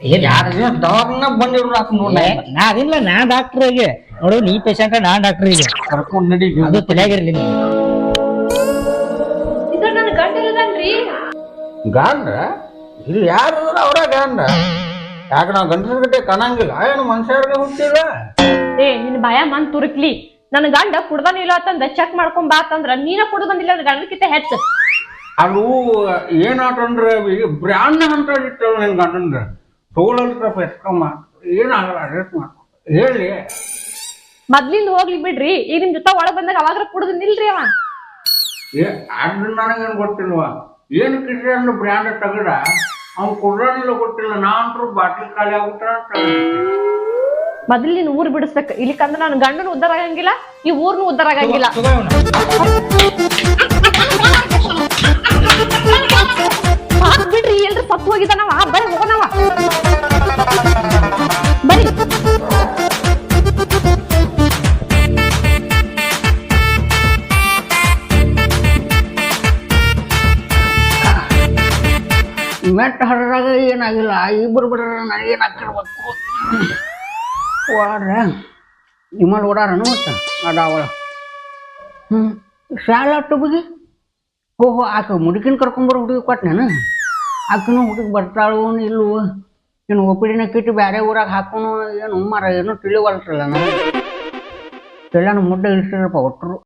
ಏನ್ ಯಾರು ದವಾಖಾನ ಬಂದಿರು ಆತ ನೋಡ ನಾ ಅದಿಲ್ಲ ನಾ ಡಾಕ್ಟರ್ ಆಗಿ ನೋಡು ನೀ ಪೇಷಂಟ್ ನಾ ಡಾಕ್ಟರ್ ಈಗ. ಕರ್ಕೊಂಡ್ ನಡಿ ಅದು ತಲೆಯಾಗಿರ್ಲಿ ನಿಮ್ಗೆ ಇದ್ರ ನನ್ ಗಂಡ ಇಲ್ಲದನ್ರಿ ಗಾಂಡ? ಇಲ್ಲಿ ಯಾರು ಅವರ ಗಾಂಡ್ರ ಯಾಕೆ ನಾವು ಗಂಡಸ ಗಟ್ಟೆ ಕಾಣಂಗಿಲ್ಲ? ಏನು ಮನುಷ್ಯರಿಗೆ ಹುಟ್ಟಿಲ್ಲ? ಏ ನಿನ್ ಭಯ ಮನ್ ತುರುಕ್ಲಿ. ನನ್ ಗಂಡ ಕುಡ್ದಾನಿಲ್ಲ ಅಂತಂದ ಚೆಕ್ ಮಾಡ್ಕೊಂಡ್ ಬಾ ಅಂತಂದ್ರ ನೀನ ಕುಡ್ದು ಬಂದಿಲ್ಲ ಗಂಡಕ್ಕಿಂತ ಹೆಚ್ಚು. ಅದು ಏನಾತಂದ್ರೆ ಈಗ ಬ್ರ್ಯಾಂಡ್ ಅಂತ ಇಟ್ಟವ ನಿನ್ ಗಂಡಂದ್ರ ತೋಳಲ್ರ ಎಸ್ಕಮ್ಮ ಏನಾಗಲ್ಲ ಅಡ್ಜಸ್ಟ್ ಮಾಡ್ಕೊ. ಹೇಳಿ. ಮೊದ್ಲಿಂದ ಹೋಗ್ಲಿ ಬಿಡ್ರಿ. ಈಗ ನಿಮ್ ಜೊತೆ ಒಳಗ್ ಬಂದಾಗ ಅವಾಗ ಕುಡ್ದು ನಿಲ್ರಿ ಅವ. ಏ ಅದು ನನಗೇನು ಗೊತ್ತಿಲ್ವಾ? ಏನು ಕಿಶನ್ ಬ್ರ್ಯಾಂಡ್ ತಗಡ. ಅವ್ನು ಕುಡ್ರನಿಲ್ಲ ಗೊತ್ತಿಲ್ಲ. ನಾನ್ರು ಬಾಟ್ಲಿ ಖಾಲಿ ಆಗ್ಬಿಟ್ಟ ಮೊದ್ಲು ನೀನು ಊರ್ ಬಿಡಿಸ್ಬೇಕು. ಇಲ್ಲಿಕಂದ್ರೆ ನಾನು ಗಂಡನ ಉದ್ದಾರ ಆಗಂಗಿಲ್ಲ ಈ ಊರ್ನು ಉದ್ದಾರ ಆಗಂಗಿಲ್ಲ. ಬಿಡ್ರಿ, ಎಲ್ರು ಸತ್ತು ಹೋಗಿದ್ದಾನವ ಬರ್ರಿ ಹೋಗೋಣವ ಬರಿ ಮೆಟ್ಟ ಹರಡಾಗ ಏನಾಗಿಲ್ಲ ಇಬ್ಬರು ಬಿಡ್ರ ನನಗೇನು ಹಾಕಿರ್ಬೇಕು ಓಡ್ರ ನಿಮ್ಮಲ್ಲಿ ಓಡಾರನು ಮತ್ತೆ ಅದಾವಳ ಹ್ಞೂ ಶಾಲ ಟುಬಿಗೆ ಓಹೋ ಆಕೆ ಮುಡುಕಿನ ಕರ್ಕೊಂಬರೋ ಹುಡುಗಿ ಕೊಟ್ಟು ನಾನು ಆಕಿನೂ ಹುಡುಗಿ ಬರ್ತಾಳು ಇಲ್ವೋ ಏನು ಒಪ್ಪಿಡಿನ ಕಿಟ್ಟು ಬೇರೆ ಊರಾಗ ಹಾಕೋನು ಏನು ಮರ ಏನು ತಿಳಿವಲ್ರಲ್ಲ ನಾನು ಎಲ್ಲಾನು ಮುಡ್ಡ ಇಳಿಸಿರಪ್ಪ ಒಟ್ಟರು